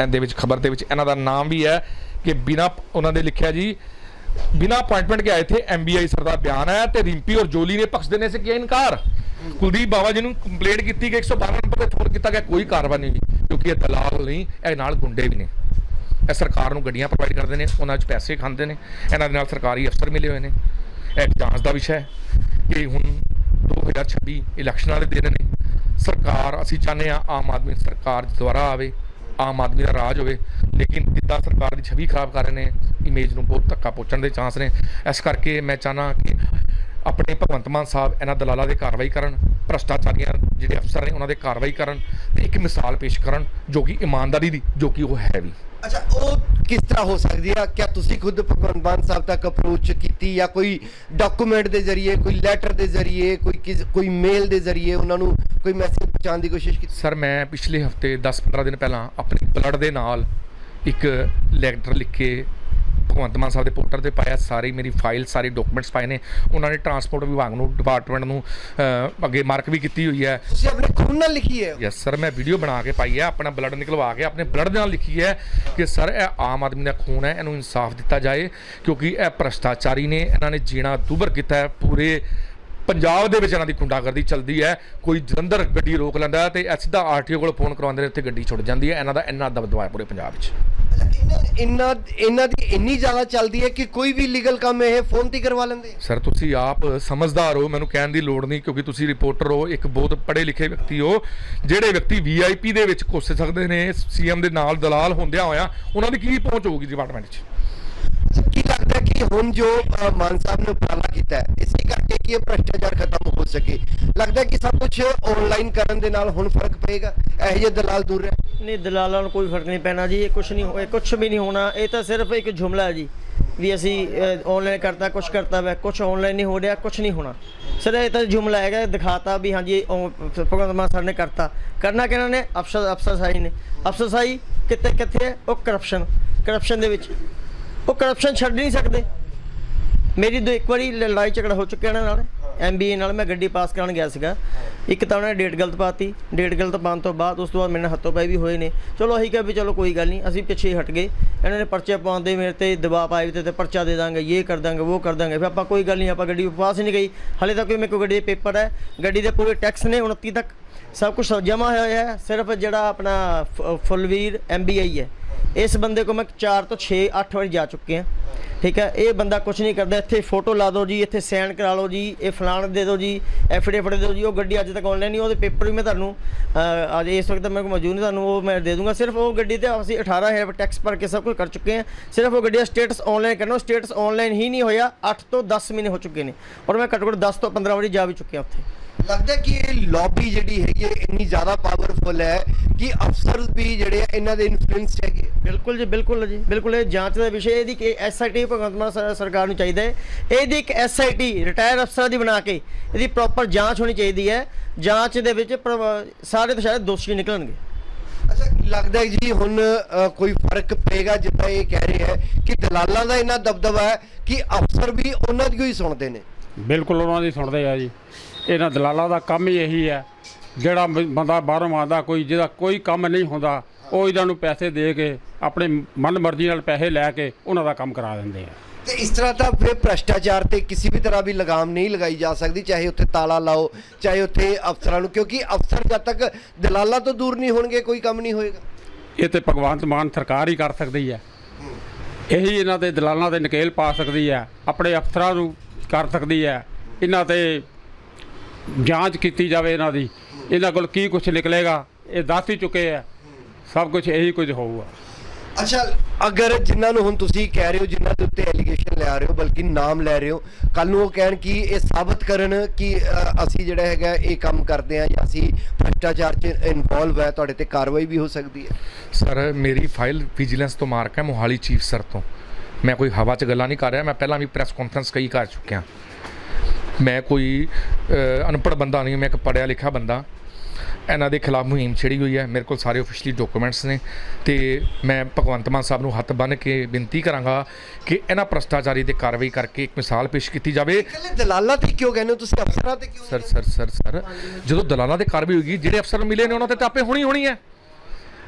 ਇਹਦੇ ਵਿੱਚ ਖਬਰ ਦੇ ਵਿੱਚ ਇਹਨਾਂ ਦਾ ਨਾਮ ਵੀ ਹੈ ਕਿ ਬਿਨਾ ਉਹਨਾਂ ਦੇ ਲਿਖਿਆ ਜੀ बिना अपॉइंटमेंट के आए थे एमबीआई सर ਦਾ ਬਿਆਨ ਹੈ ਤੇ ਰਿੰਪੀ ਔਰ ਜੋਲੀ ਨੇ ਪਕਸ਼ ਦੇਣੇ ਸੇ ਕੀਤਾ ਇਨਕਾਰ ਕੁਲਦੀਪ ਬਾਬਾ ਜੀ ਨੂੰ ਕੰਪਲੇਂਟ ਕੀਤੀ ਕਿ 112 ਨੰਬਰ ਤੇ ਫੋਨ ਕੀਤਾ ਗਿਆ ਕੋਈ ਕਾਰਵਾਈ ਨਹੀਂ ਹੋਈ ਕਿਉਂਕਿ ਇਹ ਦਲਾਲ ਨਹੀਂ ਇਹ ਨਾਲ ਗੁੰਡੇ ਵੀ ਨੇ ਇਹ ਸਰਕਾਰ ਨੂੰ ਗੱਡੀਆਂ ਪ੍ਰੋਵਾਈਡ ਕਰਦੇ ਨੇ ਉਹਨਾਂ 'ਚ ਪੈਸੇ ਖਾਂਦੇ ਨੇ ਇਹਨਾਂ ਦੇ ਨਾਲ ਸਰਕਾਰੀ ਅਫਸਰ ਮਿਲੇ ਹੋਏ ਨੇ ਇਹ ਇੱਕ ਜਾਂਚ ਦਾ ਵਿਸ਼ਾ ਹੈ ਕਿ ਹੁਣ 2026 ਇਲੈਕਸ਼ਨ ਵਾਲੇ ਦਿਨ ਨੇ ਸਰਕਾਰ ਅਸੀਂ ਚਾਹੁੰਦੇ ਹਾਂ ਆਮ ਆਦਮੀ ਸਰਕਾਰ ਦੁਆਰਾ ਆਵੇ ਆਮ ਆਦਮੀ ਦਾ ਰਾਜ ਹੋਵੇ ਲੇਕਿਨ ਜਿੱਦਾਂ ਸਰਕਾਰ ਦੀ ਛਵੀ ਖਰਾਬ ਕਰ ਰਹੇ ਨੇ ਇਮੇਜ ਨੂੰ ਬਹੁਤ ਧੱਕਾ ਪਹੁੰਚਣ ਦੇ ਚਾਂਸ ਨੇ। ਇਸ ਕਰਕੇ ਮੈਂ ਚਾਹਨਾ ਕਿ ਆਪਣੇ ਭਗਵੰਤ ਮਾਨ ਸਾਹਿਬ ਇਹਨਾਂ ਦਲਾਲਾਂ ਦੇ ਕਾਰਵਾਈ ਕਰਨ ਭ੍ਰਸ਼ਟਾਚਾਰੀਆਂ ਜਿਹੜੇ ਅਫਸਰ ਨੇ ਉਹਨਾਂ ਦੇ ਕਾਰਵਾਈ ਕਰਨ ਤੇ ਇੱਕ ਮਿਸਾਲ ਪੇਸ਼ ਕਰਨ ਜੋ ਕਿ ਇਮਾਨਦਾਰੀ ਦੀ ਜੋ ਕਿ ਉਹ ਹੈ ਵੀ। ਅੱਛਾ ਉਹ ਕਿਸ ਤਰ੍ਹਾਂ ਹੋ ਸਕਦੀ ਹੈ ਕਿਆ ਤੁਸੀਂ ਖੁਦ ਭਗਵੰਤ ਮਾਨ ਸਾਹਿਬ ਤੱਕ ਅਪਰੋਚ ਕੀਤੀ ਜਾਂ ਕੋਈ ਡਾਕੂਮੈਂਟ ਦੇ ਜ਼ਰੀਏ ਕੋਈ ਲੈਟਰ ਦੇ ਜ਼ਰੀਏ ਕੋਈ ਕੋਈ ਮੇਲ ਦੇ ਜ਼ਰੀਏ ਉਹਨਾਂ ਨੂੰ ਕੋਈ ਮੈਸੇਜ ਪਹੁੰਚਾਉਣ ਦੀ ਕੋਸ਼ਿਸ਼ ਕੀਤੀ? ਸਰ ਮੈਂ ਪਿਛਲੇ ਹਫ਼ਤੇ 10-15 ਦਿਨ ਪਹਿਲਾਂ ਆਪਣੀ ਬਲੱਡ ਦੇ ਨਾਲ ਇੱਕ ਲੈਟਰ ਲਿਖ ਕੇ ਭਗਵੰਤ ਮਾਨ ਸਾਹਿਬ ਦੇ ਪੋਰਟਲ ਤੇ ਪਾਇਆ ਸਾਰੀ ਮੇਰੀ ਫਾਈਲ ਸਾਰੇ ਡਾਕੂਮੈਂਟਸ ਪਾਏ ਨੇ। ਉਹਨਾਂ ਨੇ ਟਰਾਂਸਪੋਰਟ ਵਿਭਾਗ ਨੂੰ ਡਿਪਾਰਟਮੈਂਟ ਨੂੰ ਅੱਗੇ ਮਾਰਕ ਵੀ ਕੀਤੀ ਹੋਈ ਹੈ। ਤੁਸੀਂ ਆਪਣੇ ਖੂਨ ਨਾਲ ਲਿਖੀ ਹੈ। ਯੈਸ ਸਰ ਮੈਂ ਵੀਡੀਓ ਬਣਾ ਕੇ ਪਾਈ ਹੈ ਆਪਣਾ ਬਲੱਡ ਨਿਕਲਵਾ ਕੇ ਆਪਣੇ ਬਲੱਡ ਨਾਲ ਲਿਖੀ ਹੈ ਕਿ ਸਰ ਇਹ ਆਮ ਆਦਮੀ ਦਾ ਖੂਨ ਹੈ ਇਹਨੂੰ ਇਨਸਾਫ ਦਿੱਤਾ ਜਾਏ ਕਿਉਂਕਿ ਇਹ ਭ੍ਰਸ਼ਟਾਚਾਰੀ ਨੇ ਇਹਨਾਂ ਨੇ ਜੀਣਾ ਦੁਭਰ ਕੀਤਾ ਹੈ ਪੂਰੇ ਪੰਜਾਬ ਦੇ ਵਿੱਚ ਇਹਨਾਂ ਦੀ ਗੁੰਡਾਗਰਦੀ ਚੱਲਦੀ ਹੈ। ਕੋਈ ਜਲੰਧਰ ਗੱਡੀ ਰੋਕ ਲੈਂਦਾ ਤੇ ਸਿੱਧਾ ਆਰਟੀਓ ਕੋਲ ਫੋਨ ਕਰਵਾਉਂਦੇ ਨੇ ਉੱਥੇ ਗੱਡੀ ਛੁੱਟ ਜਾਂਦੀ ਹੈ। ਇਹਨਾਂ ਦਾ ਇੰਨਾ ਦਬਦਬਾ ਹੈ ਪੂਰੇ ਪੰਜਾਬ ਵਿੱਚ। ਇਹਨਾਂ ਇਹਨਾਂ ਦੀ ਇੰਨੀ ਜ਼ਿਆਦਾ ਚੱਲਦੀ ਹੈ ਕਿ ਕੋਈ ਵੀ ਲੀਗਲ ਕੰਮ ਇਹ ਫੋਨ ਤੇ ਕਰਵਾ ਲੈਂਦੇ ਸਰ ਤੁਸੀਂ ਆਪ ਸਮਝਦਾਰ ਹੋ ਮੈਨੂੰ ਕਹਿਣ ਦੀ ਲੋੜ ਨਹੀਂ ਕਿਉਂਕਿ ਤੁਸੀਂ ਰਿਪੋਰਟਰ ਹੋ ਇੱਕ ਬਹੁਤ ਪੜ੍ਹੇ ਲਿਖੇ ਵਿਅਕਤੀ ਹੋ ਜਿਹੜੇ ਵਿਅਕਤੀ ਵੀਆਈਪੀ ਦੇ ਵਿੱਚ ਘੁੱਸ ਸਕਦੇ ਨੇ ਸੀਐਮ ਦੇ ਨਾਲ ਦਲਾਲ ਹੁੰਦਿਆਂ ਹੋਇਆਂ ਉਹਨਾਂ ਦੀ ਕੀ ਪਹੁੰਚ ਹੋਊਗੀ ਡਿਪਾਰਟਮੈਂਟ 'ਚ? ਕੀ ਲੱਗਦਾ ਕਿ ਹੁਣ ਜੋ ਮਾਨ ਸਾਹਿਬ ਨੇ ਉਪਰਾਲਾ ਕੀਤਾ ਹੈ ਇਸੇ ਕਰਕੇ ਕਿ ਇਹ ਭ੍ਰਸ਼ਟਾਚਾਰ ਖਤਮ ਹੋ ਸਕੇ। ਲੱਗਦਾ ਕਿ ਸਭ ਕੁਝ ਆਨਲਾਈਨ ਕਰਨ ਦੇ ਨਾਲ ਹੁਣ ਫ਼ਰਕ ਪਏਗਾ। ਇਹੋ ਜਿਹੇ ਦਲਾਲ ਦੂਰ ਰਹਿ ਨਹੀਂ, ਦਲਾਲਾਂ ਨੂੰ ਕੋਈ ਫ਼ਰਕ ਨਹੀਂ ਪੈਣਾ ਜੀ। ਇਹ ਕੁਝ ਨਹੀਂ ਹੋਏ ਕੁਝ ਵੀ ਨਹੀਂ ਹੋਣਾ। ਇਹ ਤਾਂ ਸਿਰਫ ਇੱਕ ਜੁਮਲਾ ਹੈ ਜੀ, ਵੀ ਅਸੀਂ ਆਨਲਾਈਨ ਕਰਤਾ ਕੁਝ ਕਰਤਾ ਵੈ। ਕੁਝ ਆਨਲਾਈਨ ਨਹੀਂ ਹੋ ਰਿਹਾ ਕੁਝ ਨਹੀਂ ਹੋਣਾ। ਸਰ ਇਹ ਤਾਂ ਜੁਮਲਾ ਹੈਗਾ, ਦਿਖਾਤਾ ਵੀ ਹਾਂਜੀ ਭਗਵੰਤ ਮਾਨ ਸਰ ਨੇ ਕਰਤਾ। ਕਰਨਾ ਕਿਹਨਾਂ ਨੇ? ਅਫਸਰ ਅਫਸਰਸ਼ਾਹੀ ਨੇ। ਅਫਸਰਸ਼ਾਹੀ ਕਿੱਥੇ ਕਿੱਥੇ ਹੈ? ਉਹ ਕਰਪਸ਼ਨ ਕਰਪਸ਼ਨ ਦੇ ਵਿੱਚ। ਉਹ ਕਰਪਸ਼ਨ ਛੱਡ ਨਹੀਂ ਸਕਦੇ। ਮੇਰੀ ਦੋ ਇੱਕ ਵਾਰੀ ਲੜਾਈ ਝਗੜਾ ਹੋ ਚੁੱਕਿਆ ਇਹਨਾਂ ਨਾਲ ਐਮਬੀਏ ਨਾਲ ਮੈਂ ਗੱਡੀ ਪਾਸ ਕਰਾਉਣ ਗਿਆ ਸੀਗਾ। ਇੱਕ ਤਾਂ ਉਹਨੇ ਡੇਟ ਗਲਤ ਪਾਤੀ ਡੇਟ ਗਲਤ ਪਾਉਣ ਤੋਂ ਬਾਅਦ ਉਸ ਤੋਂ ਬਾਅਦ ਮੇਰੇ ਨਾਲ ਹੱਥੋਂ ਪੈ ਵੀ ਹੋਏ ਨੇ। ਚਲੋ ਅਸੀਂ ਕਿਹਾ ਵੀ ਚਲੋ ਕੋਈ ਗੱਲ ਨਹੀਂ ਅਸੀਂ ਪਿੱਛੇ ਹਟ ਗਏ। ਇਹਨਾਂ ਨੇ ਪਰਚੇ ਪਾਉਂਦੇ ਮੇਰੇ ਤੇ ਦਬਾਅ ਪਾਏ ਵੀ ਤੇ ਤੇ ਪਰਚਾ ਦੇ ਦਾਂਗੇ ਇਹ ਕਰ ਦਾਂਗੇ ਉਹ ਕਰ ਦਾਂਗੇ ਫਿਰ ਆਪਾਂ ਕੋਈ ਗੱਲ ਨਹੀਂ ਆਪਾਂ ਗੱਡੀ ਪਾਸ ਹੀ ਨਹੀਂ ਗਈ ਹਲੇ ਤੱਕ ਵੀ ਮੇਰੇ ਕੋਲ ਗੱਡੀ ਦੇ ਪੇਪਰ ਹੈ ਗੱਡੀ ਦੇ ਪੂਰੇ ਟੈਕਸ ਨੇ 29 ਤੱਕ। ਸਭ ਕੁਝ ਜਮ੍ਹਾਂ ਹੋਇਆ ਹੈ ਸਿਰਫ ਜਿਹੜਾ ਆਪਣਾ ਫ- ਫੁੱਲਵੀਰ ਐਮਬੀਆਈ ਹੈ। ਇਸ ਬੰਦੇ ਕੋ ਮੈਂ 4 ਤੋਂ 6 8 ਵਾਰੀ ਜਾ ਚੁੱਕੇ ਹਾਂ। ਠੀਕ ਹੈ, ਇਹ ਬੰਦਾ ਕੁਝ ਨਹੀਂ ਕਰਦਾ, ਇੱਥੇ ਫੋਟੋ ਲਾ ਦਿਓ ਜੀ, ਇੱਥੇ ਸਾਈਨ ਕਰਾ ਲਓ ਜੀ, ਇਹ ਫਲਾਣ ਦੇ ਦਿਓ ਜੀ, ਐਫੀਡੇਵਿਟ ਦੇ ਦਿਓ ਜੀ, ਉਹ ਗੱਡੀ ਅੱਜ ਤੱਕ ਆਨਲਾਈਨ ਨਹੀਂ, ਉਹਦੇ ਪੇਪਰ ਵੀ ਮੈਂ ਤੁਹਾਨੂੰ ਅੱਜ ਇਸ ਵਕਤ ਮੇਰੇ ਕੋਲ ਮੌਜੂਦ ਨਹੀਂ, ਤੁਹਾਨੂੰ ਉਹ ਮੈਂ ਦੇ ਦੂੰਗਾ। ਸਿਰਫ ਉਹ ਗੱਡੀ ਤੇ ਅਸੀਂ 18000 ਟੈਕਸ ਭਰ ਕੇ ਸਭ ਕੁਝ ਕਰ ਚੁੱਕੇ ਹਾਂ। ਸਿਰਫ ਉਹ ਗੱਡੀ ਦਾ ਸਟੇਟਸ ਆਨਲਾਈਨ ਕਰਨਾ ਸਟੇਟਸ ਆਨਲਾਈਨ ਹੀ ਨਹੀਂ ਹੋਇਆ 8 ਤੋਂ 10 ਮਹੀਨੇ ਹੋ ਚੁੱਕੇ ਨੇ। ਔਰ ਮੈਂ ਘੱਟੋ ਘੱਟ 10 ਤੋਂ 15 ਵਾਰੀ ਜਾ ਵੀ ਚੁੱਕਿਆ ਉੱਥੇ। ਲੱਗਦਾ ਕਿ ਇਹ ਲੌਬੀ ਜਿਹੜੀ ਹੈਗੀ ਹੈ, ਇੰਨੀ ਜ਼ਿਆਦਾ ਪਾਵਰਫੁਲ ਹੈ ਕਿ ਅਫਸਰ ਵੀ ਜਿਹੜੇ ਆ, ਇਹਨਾਂ ਦੇ ਇਨਫਲੂਐਂਸ ਹੈਗੇ ਬਿਲਕੁਲ ਜੀ ਬਿਲਕੁਲ ਜੀ। ਬਿਲਕੁਲ ਇਹ ਜਾਂਚ ਦਾ ਵਿਸ਼ੇ ਇਹਦੀ ਕਿ ਐਸਆਈਟੀ ਭਗਵੰਤ ਮਾਨ ਸਰ- ਸਰਕਾਰ ਨੂੰ ਚਾਹੀਦਾ ਹੈ। ਇਹਦੀ ਇੱਕ ਐਸਆਈਟੀ ਰਿਟਾਇਰ ਅਫਸਰਾਂ ਦੀ ਬਣਾ ਕੇ ਇਹਦੀ ਪ੍ਰੋਪਰ ਜਾਂਚ ਹੋਣੀ ਚਾਹੀਦੀ ਹੈ। ਜਾਂਚ ਦੇ ਵਿੱਚ ਪ੍ਰਭ- ਸਾਰੇ ਤੋਂ ਸਾਰੇ ਦੋਸ਼ੀ ਨਿਕਲਣਗੇ। ਅੱਛਾ ਲੱਗਦਾ ਹੈ ਜੀ ਹੁਣ ਅ, ਕੋਈ ਫ਼ਰਕ ਪਏਗਾ ਜਿੱਦਾਂ ਇਹ ਕਹਿ ਰਹੇ ਹੈ ਕਿ ਦਲਾਲਾਂ ਦਾ ਇੰਨਾ ਦਬਦਬਾ ਹੈ ਕਿ ਅਫਸਰ ਵੀ ਉਹਨਾਂ ਦੀ ਹੀ ਸੁਣਦੇ ਨੇ। ਬਿਲਕੁਲ ਉਹਨਾਂ ਦੀ ਸੁਣਦੇ ਆ ਜੀ। ਇਹਨਾਂ ਦਲਾਲਾਂ ਦਾ ਕੰਮ ਹੀ ਇਹੀ ਹੈ। ਜਿਹੜਾ ਬ- ਬੰਦਾ ਬਾਹਰੋਂ ਆਉਂਦਾ ਕੋਈ ਜਿਹਦਾ ਕੋਈ ਕੰਮ ਨਹੀਂ ਹੁੰਦਾ ਉਹ ਇਹਨਾਂ ਨੂੰ ਪੈਸੇ ਦੇ ਕੇ ਆਪਣੇ ਮਨ ਮਰਜ਼ੀ ਨਾਲ ਪੈਸੇ ਲੈ ਕੇ ਉਹਨਾਂ ਦਾ ਕੰਮ ਕਰਾ ਦਿੰਦੇ ਆ। ਤੇ ਇਸ ਤਰ੍ਹਾਂ ਤਾਂ ਫਿਰ ਭ੍ਰਸ਼ਟਾਚਾਰ ਤੇ ਕਿਸੇ ਵੀ ਤਰ੍ਹਾਂ ਵੀ ਲਗਾਮ ਨਹੀਂ ਲਗਾਈ ਜਾ ਸਕਦੀ ਚਾਹੇ ਉੱਥੇ ਤਾਲਾ ਲਾਓ ਚਾਹੇ ਉੱਥੇ ਅਫਸਰਾਂ ਨੂੰ ਕਿਉਂਕਿ ਅਫਸਰ ਜਦ ਤੱਕ ਦਲਾਲਾਂ ਤੋਂ ਦੂਰ ਨਹੀਂ ਹੋਣਗੇ ਕੋਈ ਕੰਮ ਨਹੀਂ ਹੋਏਗਾ। ਇਹ ਤੇ ਭਗਵੰਤ ਮਾਨ ਸਰਕਾਰ ਹੀ ਕਰ ਸਕਦੀ ਹੈ। ਇਹੀ ਇਹਨਾਂ ਦੇ ਦਲਾਲਾਂ ਤੇ ਨਕੇਲ ਪਾ ਸਕਦੀ ਹੈ ਆਪਣੇ ਅਫਸਰਾਂ ਨੂੰ ਕਰ ਸਕਦੀ ਹੈ। ਇਹਨਾਂ ਤੇ ਜਾਂਚ ਕੀਤੀ ਜਾਵੇ ਇਹਨਾਂ ਦੀ। ਇਹਨਾਂ ਕੋਲ ਕੀ ਕੁਝ ਨਿਕਲੇਗਾ ਇਹ ਦੱਸ ਹੀ ਚੁੱਕੇ ਆ। ਸਭ ਕੁਝ ਇਹੀ ਕੁਝ ਹੋਊਗਾ। ਅੱਛਾ ਅਗਰ ਜਿਨ੍ਹਾਂ ਨੂੰ ਹੁਣ ਤੁਸੀਂ ਕਹਿ ਰਹੇ ਹੋ ਜਿਨ੍ਹਾਂ ਦੇ ਉੱਤੇ ਐਲੀਗੇਸ਼ਨ ਲੈ ਰਹੇ ਹੋ ਬਲਕਿ ਨਾਮ ਲੈ ਰਹੇ ਹੋ ਕੱਲ ਨੂੰ ਉਹ ਕਹਿਣ ਕਿ ਇਹ ਸਾਬਤ ਕਰਨ ਕਿ ਅ, ਅਸੀਂ ਜਿਹੜਾ ਹੈਗਾ ਇਹ ਕੰਮ ਕਰਦੇ ਹਾਂ ਜਾਂ ਅਸੀਂ ਭ੍ਰਸ਼ਟਾਚਾਰ 'ਚ ਇਨਵੋਲਵ ਹੈ ਤੁਹਾਡੇ ਤੇ ਕਾਰਵਾਈ ਵੀ ਹੋ ਸਕਦੀ ਹੈ। ਸਰ ਮੇਰੀ ਫਾਈਲ ਵਿਜੀਲੈਂਸ ਤੋਂ ਮਾਰਕ ਹੈ ਮੋਹਾਲੀ ਚੀਫ ਸਰ ਤੋਂ। ਮੈਂ ਕੋਈ ਹਵਾ 'ਚ ਗੱਲਾਂ ਨਹੀਂ ਕਰ ਰਿਹਾ ਮੈਂ ਪਹਿਲਾਂ ਵੀ ਪ੍ਰੈਸ ਕਾਨਫਰੰਸ ਕਈ ਕਰ ਚੁੱਕਿਆ। ਮੈਂ ਕੋਈ ਅ, ਅਨਪੜ੍ਹ ਬੰਦਾ ਨਹੀਂ ਮੈਂ ਇੱਕ ਪੜ੍ਹਿਆ ਲਿਖਿਆ ਬੰਦਾ। ਇਹਨਾਂ ਦੇ ਖਿਲਾਫ ਮੁਹਿੰਮ ਛਿੜੀ ਹੋਈ ਹੈ। ਮੇਰੇ ਕੋਲ ਸਾਰੇ ਆਫੀਸ਼ੀਅਲੀ ਡਾਕੂਮੈਂਟਸ ਨੇ ਤੇ ਮੈਂ ਭਗਵੰਤ ਮਾਨ ਸਾਹਿਬ ਨੂੰ ਹੱਥ ਬੰਨ੍ਹ ਕੇ ਬੇਨਤੀ ਕਰਾਂਗਾ ਕਿ ਇਹਨਾਂ ਭ੍ਰਸ਼ਟਾਚਾਰੀ ਤੇ ਕਾਰਵਾਈ ਕਰਕੇ ਇੱਕ ਮਿਸਾਲ ਪੇਸ਼ ਕੀਤੀ ਜਾਵੇ। ਦਲਾਲਾਂ ਤੇ ਕਿਉਂ ਕਹਿੰਦੇ ਹੋ? ਤੁਸੀਂ ਅਫਸਰਾਂ ਤੇ ਕਿਉਂ ਸਰ ਸਰ ਸਰ ਸਰ ਜਦੋਂ ਦਲਾਲਾਂ ਤੇ ਕਾਰਵਾਈ ਹੋਏਗੀ ਜਿਹੜੇ ਅਫਸਰ ਮਿਲੇ ਨੇ ਉਹਨਾਂ ਤੇ ਤਾਂ ਆਪੇ ਹੋਣੀ ਹੋਣੀ ਹੈ।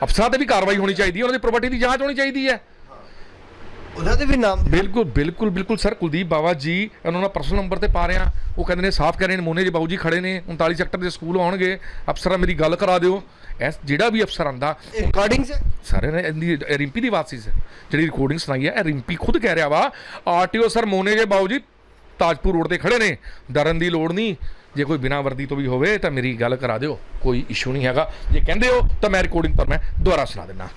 ਅਫਸਰਾਂ ਤੇ ਵੀ ਕਾਰਵਾਈ ਹੋਣੀ ਚਾਹੀਦੀ ਹੈ ਉਹਨਾਂ ਦੀ ਪ੍ਰਾਪਰਟੀ ਦੀ ਜਾਂਚ ਹੋਣੀ ਚਾਹੀਦੀ ਹੈ। ਉਹਨਾਂ ਦੇ ਵੀ ਨਾਮ ਬਿਲਕੁਲ ਬਿਲਕੁਲ ਬਿਲਕੁਲ ਸਰ। ਕੁਲਦੀਪ ਬਾਵਾ ਜੀ ਉਹਨਾਂ ਦਾ ਪਰਸਨਲ ਨੰਬਰ ਤੇ ਪਾ ਰਿਹਾ ਉਹ ਕਹਿੰਦੇ ਨੇ ਸਾਫ਼ ਕਹਿ ਰਹੇ ਨੇ ਮੋਨੇ ਜੀ ਬਾਬੂ ਜੀ ਖੜੇ ਨੇ 39 ਸੈਕਟਰ ਦੇ ਸਕੂਲ ਆਉਣਗੇ। ਅਫਸਰਾਂ ਮੇਰੀ ਗੱਲ ਕਰਾ ਦਿਓ। ਐਸ ਜਿਹੜਾ ਵੀ ਅਫਸਰ ਆਂਦਾ ਰਿਕਾਰਡਿੰਗਸ ਹੈ? ਸਾਰੇ ਨੇ ਇਹਦੀ ਇਹ ਰਿੰਪੀ ਦੀ ਬਾਤ ਸੀ ਸਰ। ਜਿਹੜੀ ਰਿਕਾਰਡਿੰਗ ਸੁਣਾਈ ਹੈ ਇਹ ਰਿੰਪੀ ਖੁਦ ਕਹਿ ਰਿਹਾ ਵਾ। ਆਰਟੀਓ ਸਰ ਮੋਨੇ ਜੇ ਬਾਬੂ ਜੀ ਤਾਜਪੁਰ ਰੋਡ ਤੇ ਖੜੇ ਨੇ। ਡਰਨ ਦੀ ਲੋੜ ਨਹੀਂ। ਜੇ ਕੋਈ ਬਿਨਾਂ ਵਰਦੀ ਤੋਂ ਵੀ ਹੋਵੇ ਤਾਂ ਮੇਰੀ ਗੱਲ ਕਰਾ ਦਿਓ। ਕੋਈ ਇਸ਼ੂ ਨਹੀਂ ਹੈਗਾ। ਜੇ ਕਹਿੰਦੇ ਹੋ ਤਾਂ ਮੈਂ ਰਿਕਾਰਡਿੰਗ ਪਰ ਮੈਂ ਦੁਬਾਰਾ ਸੁਣਾ ਦਿੰਦਾ।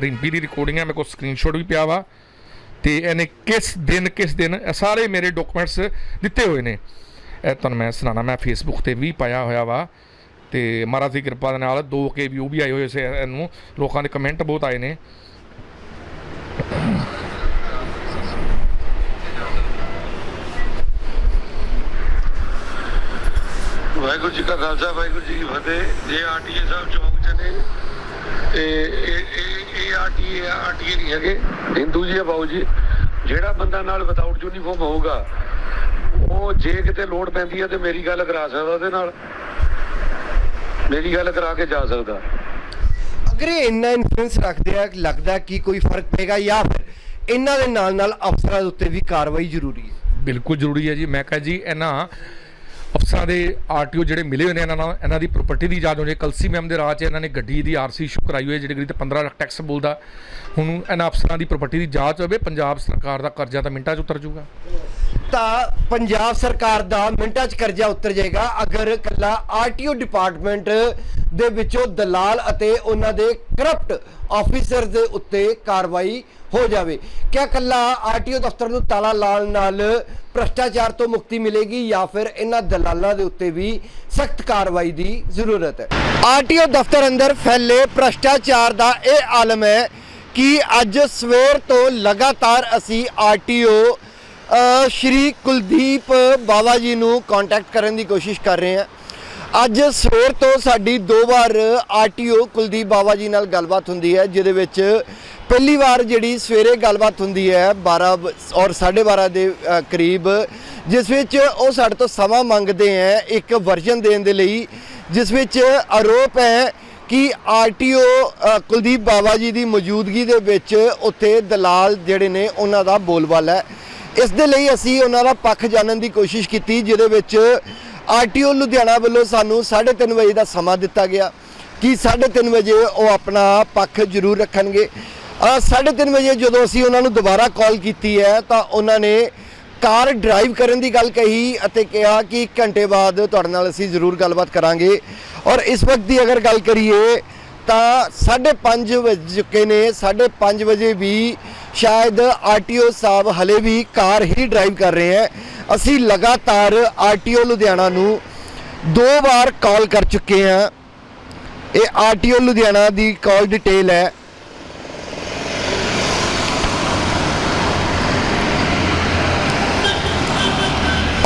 ਰਿੰਪੀ ਦੀ ਰਿਕਾਰਡਿੰਗ ਹੈ ਮੇਰੇ ਕੋਲ ਸਕਰੀਨਸ਼ਾਟ ਵੀ ਪਿਆ ਵਾ। ਤੇ ਇਹਨੇ ਕਿਸ ਦਿਨ ਕਿਸ ਦਿਨ ਸਾਰੇ ਮੇਰੇ ਡਾਕੂਮੈਂਟਸ ਦਿੱਤੇ ਹੋਏ ਨੇ। ਇਹ ਤੁਹਾਨੂੰ ਮੈਂ ਸੁਣਾਣਾ ਮੈਂ ਫੇਸਬੁੱਕ ਤੇ ਵੀ ਪਾਇਆ ਹੋਇਆ ਵਾ ਤੇ ਮਹਾਰਾਜ ਦੀ ਕਿਰਪਾ ਦੇ ਨਾਲ ਦੋ ਕੇ ਵਿਊ ਵੀ ਆਏ ਹੋਏ ਸੀ ਇਹਨੂੰ। ਲੋਕਾਂ ਦੇ ਕਮੈਂਟ ਬਹੁਤ ਆਏ ਨੇ। ਵਾਹਿਗੁਰੂ ਜੀ ਕਾ ਖਾਲਸਾ, ਵਾਹਿਗੁਰੂ ਜੀ ਕੀ ਫਤਿਹ। ਇਹ ਆਰਟੀਏ ਸਾਹਿਬ ਚੌਂਕ ਚ ਨੇ। ਤੇ ਇਹ ਆਰਟੀਏ ਆਰਟੀਏ ਨਹੀਂ ਹੈਗੇ। ਹਿੰਦੂ ਜੀ ਆ ਬਾਊ ਜੀ ਜਿਹੜਾ ਬੰਦਾ ਨਾਲ ਵਿਦਆਊਟ ਯੂਨੀਫਾਰਮ ਹੋਊਗਾ ਉਹ ਜੇ ਕਿਤੇ ਲੋੜ ਪੈਂਦੀ ਹੈ ਤੇ ਮੇਰੀ ਗੱਲ ਕਰਾ ਸਕਦਾ ਉਹਦੇ ਨਾਲ। ਮੇਰੀ ਗੱਲ ਕਰਾ ਕੇ ਜਾ ਸਕਦਾ। ਅਗਰ ਇਹ ਇੰਨਾ ਇਨਫਲੂਐਂਸ ਰੱਖਦੇ ਆ ਲੱਗਦਾ ਕਿ ਕੋਈ ਫ਼ਰਕ ਪਏਗਾ ਜਾਂ ਫਿਰ ਇਹਨਾਂ ਦੇ ਨਾਲ ਨਾਲ ਅਫਸਰਾਂ ਦੇ ਉੱਤੇ ਵੀ ਕਾਰਵਾਈ ਜ਼ਰੂਰੀ ਹੈ? ਬਿਲਕੁਲ ਜ਼ਰੂਰੀ ਹੈ ਜੀ। ਮੈਂ ਕਹਾਂ ਜੀ ਇਹਨਾਂ ਅਫਸਰਾਂ ਦੇ ਆਰਟੀਓ ਜਿਹੜੇ ਮਿਲੇ ਹੋਏ ਨੇ, ਇਹਨਾਂ ਨਾਲ, ਇਹਨਾਂ ਦੀ ਪ੍ਰਾਪਰਟੀ ਦੀ ਜਾਂਚ ਹੋ। ਹੋਣੀ ਕਲਸੀ ਮੈਮ ਦੇ ਰਾਜ 'ਚ ਇਹਨਾਂ ਨੇ ਗੱਡੀ ਦੀ ਆਰਸੀ ਇਸ਼ੂ ਕਰਾਈ ਹੋਈ ਹੈ, ਜਿਹੜੀ ਗੱਡੀ ਤੇ 15 ਲੱਖ ਟੈਕਸ ਬੋਲਦਾ। ਹੁਣ ਇਹਨਾਂ ਅਫਸਰਾਂ ਦੀ ਪ੍ਰਾਪਰਟੀ ਦੀ ਜਾਂਚ ਹੋਵੇ, ਪੰਜਾਬ ਸਰਕਾਰ ਦਾ ਕਰਜ਼ਾ ਤਾਂ ਮਿੰਟਾਂ 'ਚ ਉਤਰ ਜਾਊਗਾ। ਤਾਂ ਪੰਜਾਬ ਸਰਕਾਰ ਦਾ ਮਿੰਟਾਂ 'ਚ ਕਰਜ਼ਾ ਉਤਰ ਜਾਏਗਾ। ਅਗਰ ਕੱਲਾ ਆਰਟੀਓ ਡਿਪਾਰਟਮੈਂਟ ਦੇ ਵਿੱਚੋਂ ਦਲਾਲ ਅਤੇ ਉਹਨਾਂ ਦੇ ਕਰਪਟ ਆਫੀਸਰ ਦੇ ਉੱਤੇ ਕਾਰਵਾਈ ਹੋ ਜਾਵੇ। ਕਿਆ ਕੱਲਾ ਆਰਟੀਓ ਦਫ਼ਤਰ ਨੂੰ ਤਾਲਾ ਲਾਉਣ ਨਾਲ ਭ੍ਰਸ਼ਟਾਚਾਰ ਤੋਂ ਮੁਕਤੀ ਮਿਲੇਗੀ ਜਾਂ ਫਿਰ ਇਹਨਾਂ ਦਲਾਲਾਂ ਦੇ ਉੱਤੇ ਵੀ ਸਖਤ ਕਾਰਵਾਈ ਦੀ ਜ਼ਰੂਰਤ ਹੈ? ਆਰਟੀਓ ਦਫ਼ਤਰ ਅੰਦਰ ਫੈਲੇ ਭ੍ਰਸ਼ਟਾਚਾਰ ਦਾ ਇਹ ਆਲਮ ਹੈ ਕਿ ਅੱਜ ਸਵੇਰ ਤੋਂ ਲਗਾਤਾਰ ਅਸੀਂ ਆਰਟੀਓ ਅ, ਸ਼੍ਰੀ ਕੁਲਦੀਪ ਬਾਵਾ ਜੀ ਨੂੰ ਕੰਟੈਕਟ ਕਰਨ ਦੀ ਕੋਸ਼ਿਸ਼ ਕਰ ਰਹੇ ਹਾਂ। ਅੱਜ ਸਵੇਰ ਤੋਂ ਸਾਡੀ ਦੋ ਵਾਰ ਆਰਟੀਓ ਕੁਲਦੀਪ ਬਾਵਾ ਜੀ ਨਾਲ ਗੱਲਬਾਤ ਹੁੰਦੀ ਹੈ, ਜਿਹਦੇ ਵਿੱਚ ਪਹਿਲੀ ਵਾਰ ਜਿਹੜੀ ਸਵੇਰੇ ਗੱਲਬਾਤ ਹੁੰਦੀ ਹੈ 12 ਬ- ਔਰ 12:30 ਦੇ ਕਰੀਬ, ਜਿਸ ਵਿੱਚ ਉਹ ਸਾਡੇ ਤੋਂ ਸਮਾਂ ਮੰਗਦੇ ਹੈ ਇੱਕ ਵਰਜਨ ਦੇਣ ਦੇ ਲਈ, ਜਿਸ ਵਿੱਚ ਆਰੋਪ ਹੈ ਕਿ ਆਰਟੀਓ ਕੁਲਦੀਪ ਬਾਵਾ ਜੀ ਦੀ ਮੌਜੂਦਗੀ ਦੇ ਵਿੱਚ ਉੱਥੇ ਦਲਾਲ ਜਿਹੜੇ ਨੇ ਉਹਨਾਂ ਦਾ ਬੋਲਬਾਲਾ ਹੈ। ਇਸ ਦੇ ਲਈ ਅਸੀਂ ਉਹਨਾਂ ਦਾ ਪੱਖ ਜਾਣਨ ਦੀ ਕੋਸ਼ਿਸ਼ ਕੀਤੀ ਜਿਹਦੇ ਵਿੱਚ ਆਰਟੀਓ ਲੁਧਿਆਣਾ ਵੱਲੋਂ ਸਾਨੂੰ 3:30 ਵਜੇ ਦਾ ਸਮਾਂ ਦਿੱਤਾ ਗਿਆ। ਕਿ 3:30 ਵਜੇ ਉਹ ਆਪਣਾ ਪੱਖ ਜ਼ਰੂਰ ਰੱਖਣਗੇ। ਅ, 3:30 ਵਜੇ ਜਦੋਂ ਅਸੀਂ ਉਹਨਾਂ ਨੂੰ ਦੁਬਾਰਾ ਕਾਲ ਕੀਤੀ ਹੈ ਤਾਂ ਉਹਨਾਂ ਨੇ ਕਾਰ ਡਰਾਈਵ ਕਰਨ ਦੀ ਗੱਲ ਕਹੀ ਅਤੇ ਕਿਹਾ ਕਿ ਇੱਕ ਘੰਟੇ ਬਾਅਦ ਤੁਹਾਡੇ ਨਾਲ ਅਸੀਂ ਜ਼ਰੂਰ ਗੱਲਬਾਤ ਕਰਾਂਗੇ। ਔਰ ਇਸ ਵਕਤ ਦੀ ਅਗਰ ਗੱਲ ਕਰੀਏ ਤਾਂ 5:30 ਵਜ ਚੁੱਕੇ ਨੇ। 5:30 ਵਜੇ ਵੀ ਸ਼ਾਇਦ ਆਰਟੀਓ ਸਾਹਿਬ ਹਲੇ ਵੀ ਕਾਰ ਹੀ ਡਰਾਈਵ ਕਰ ਰਹੇ ਹੈ। ਅਸੀਂ ਲਗਾਤਾਰ ਆਰਟੀਓ ਲੁਧਿਆਣਾ ਨੂੰ ਦੋ ਵਾਰ ਕਾਲ ਕਰ ਚੁੱਕੇ ਹਾਂ। ਇਹ ਆਰਟੀਓ ਲੁਧਿਆਣਾ ਦੀ ਕਾਲ ਡਿਟੇਲ ਹੈ।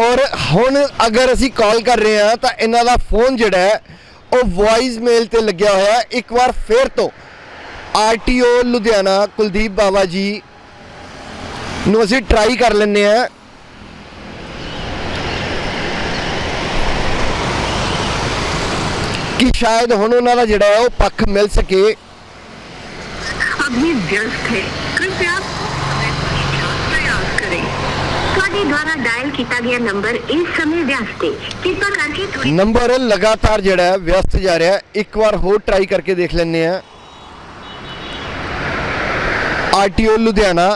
ਔਰ ਹੁਣ ਅਗਰ ਅਸੀਂ ਕਾਲ ਕਰ ਰਹੇ ਹਾਂ ਤਾਂ ਇਹਨਾਂ ਦਾ ਫੋਨ ਜਿਹੜਾ ਹੈ, ਉਹ ਵੌਇਸ ਮੇਲ ਤੇ ਲੱਗਿਆ ਹੋਇਆ ਇੱਕ ਵਾਰ ਫੇਰ ਤੋਂ ਆਰਟੀਓ ਲੁਧਿਆਣਾ ਕੁਲਦੀਪ ਬਾਵਾ ਜੀ ਨੂੰ ਅਸੀਂ ਟਰਾਈ ਕਰ ਲੈਂਦੇ ਆ ਕਿ ਸ਼ਾਇਦ ਹੁਣ ਉਹਨਾਂ ਦਾ ਜਿਹੜਾ ਹੈ ਉਹ ਪੱਖ ਮਿਲ ਸਕੇ। ਤੁਹਾਡੇ ਨੰਬਰ ਇਸ ਸਮੇਂ ਵਿਅਸਤ ਹੈ। ਕਿਰਪਾ ਕਰਕੇ ਨੰਬਰ ਲਗਾਤਾਰ ਜਿਹੜਾ ਵਿਅਸਤ ਜਾ ਰਿਹਾ ਇੱਕ ਵਾਰ ਹੋਰ ਟਰਾਈ ਕਰਕੇ ਦੇਖ ਲੈਂਦੇ ਆ ਆਰਟੀਓ ਲੁਧਿਆਣਾ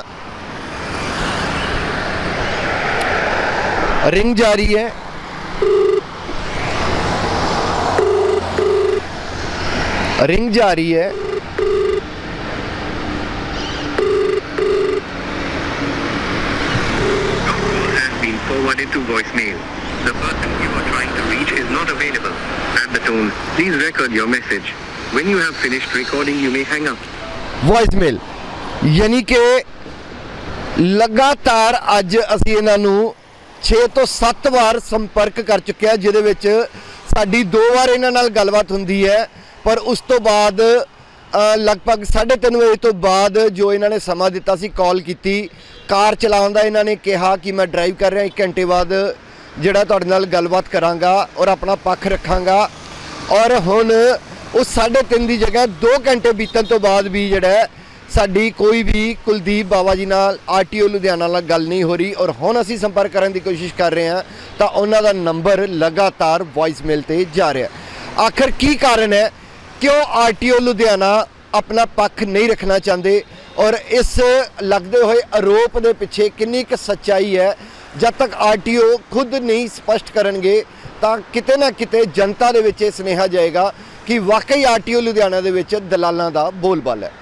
ਰਿੰਗ ਜਾਰੀ ਹੈ ਰਿੰਗ ਜਾਰੀ ਹੈ has been forwarded to voicemail. The person you are trying to reach is not available. At the tone, please record your message. When you have finished recording, you may hang up. Voicemail ਯਾਨੀ ਕਿ ਲਗਾਤਾਰ ਅੱਜ ਅਸੀਂ ਇਹਨਾਂ ਨੂੰ 6 ਤੋਂ 7 ਵਾਰ ਸੰਪਰਕ ਕਰ ਚੁੱਕਿਆ ਜਿਹਦੇ ਵਿੱਚ ਸਾਡੀ ਦੋ ਵਾਰ ਇਹਨਾਂ ਨਾਲ ਗੱਲਬਾਤ ਹੁੰਦੀ ਹੈ। ਪਰ ਉਸ ਤੋਂ ਬਾਅਦ ਅ, ਲਗਭਗ 3:30 ਵਜੇ ਤੋਂ ਬਾਅਦ ਜੋ ਇਹਨਾਂ ਨੇ ਸਮਾਂ ਦਿੱਤਾ ਸੀ ਕਾਲ ਕੀਤੀ ਕਾਰ ਚਲਾਉਣ ਦਾ ਇਹਨਾਂ ਨੇ ਕਿਹਾ ਕਿ ਮੈਂ ਡਰਾਈਵ ਕਰ ਰਿਹਾ 1 ਘੰਟੇ ਬਾਅਦ ਜਿਹੜਾ ਤੁਹਾਡੇ ਨਾਲ ਗੱਲਬਾਤ ਕਰਾਂਗਾ ਔਰ ਆਪਣਾ ਪੱਖ ਰੱਖਾਂਗਾ। ਔਰ ਹੁਣ ਉਹ 3:30 ਦੀ ਜਗ੍ਹਾ 2 ਘੰਟੇ ਬੀਤਣ ਤੋਂ ਬਾਅਦ ਵੀ ਜਿਹੜਾ ਸਾਡੀ ਕੋਈ ਵੀ ਕੁਲਦੀਪ ਬਾਵਾ ਜੀ ਨਾਲ ਆਰਟੀਓ ਲੁਧਿਆਣਾ ਨਾਲ ਗੱਲ ਨਹੀਂ ਹੋ ਰਹੀ ਔਰ ਹੁਣ ਅਸੀਂ ਸੰਪਰਕ ਕਰਨ ਦੀ ਕੋਸ਼ਿਸ਼ ਕਰ ਰਹੇ ਹਾਂ ਤਾਂ ਉਹਨਾਂ ਦਾ ਨੰਬਰ ਲਗਾਤਾਰ ਵੌਇਸਮੇਲ ਤੇ ਜਾ ਰਿਹਾ ਆਖਰ ਕੀ ਕਾਰਨ ਹੈ? ਕਿਉਂ ਆਰਟੀਓ ਲੁਧਿਆਣਾ ਆਪਣਾ ਪੱਖ ਨਹੀਂ ਰੱਖਣਾ ਚਾਹੁੰਦੇ ਔਰ ਇਸ ਲੱਗਦੇ ਹੋਏ ਆਰੋਪ ਦੇ ਪਿੱਛੇ ਕਿੰਨੀ ਕੁ ਸੱਚਾਈ ਹੈ? ਜਦ ਤੱਕ ਆਰਟੀਓ ਖੁਦ ਨਹੀਂ ਸਪਸ਼ਟ ਕਰਨਗੇ ਤਾਂ ਕਿਤੇ ਨਾ ਕਿਤੇ ਜਨਤਾ ਦੇ ਵਿੱਚ ਇਹ ਸੁਨੇਹਾ ਜਾਏਗਾ ਕਿ ਵਾਕਈ ਆਰਟੀਓ ਲੁਧਿਆਣਾ ਦੇ ਵਿੱਚ ਦਲਾਲਾਂ ਦਾ ਬੋਲਬਾਲਾ ਹੈ।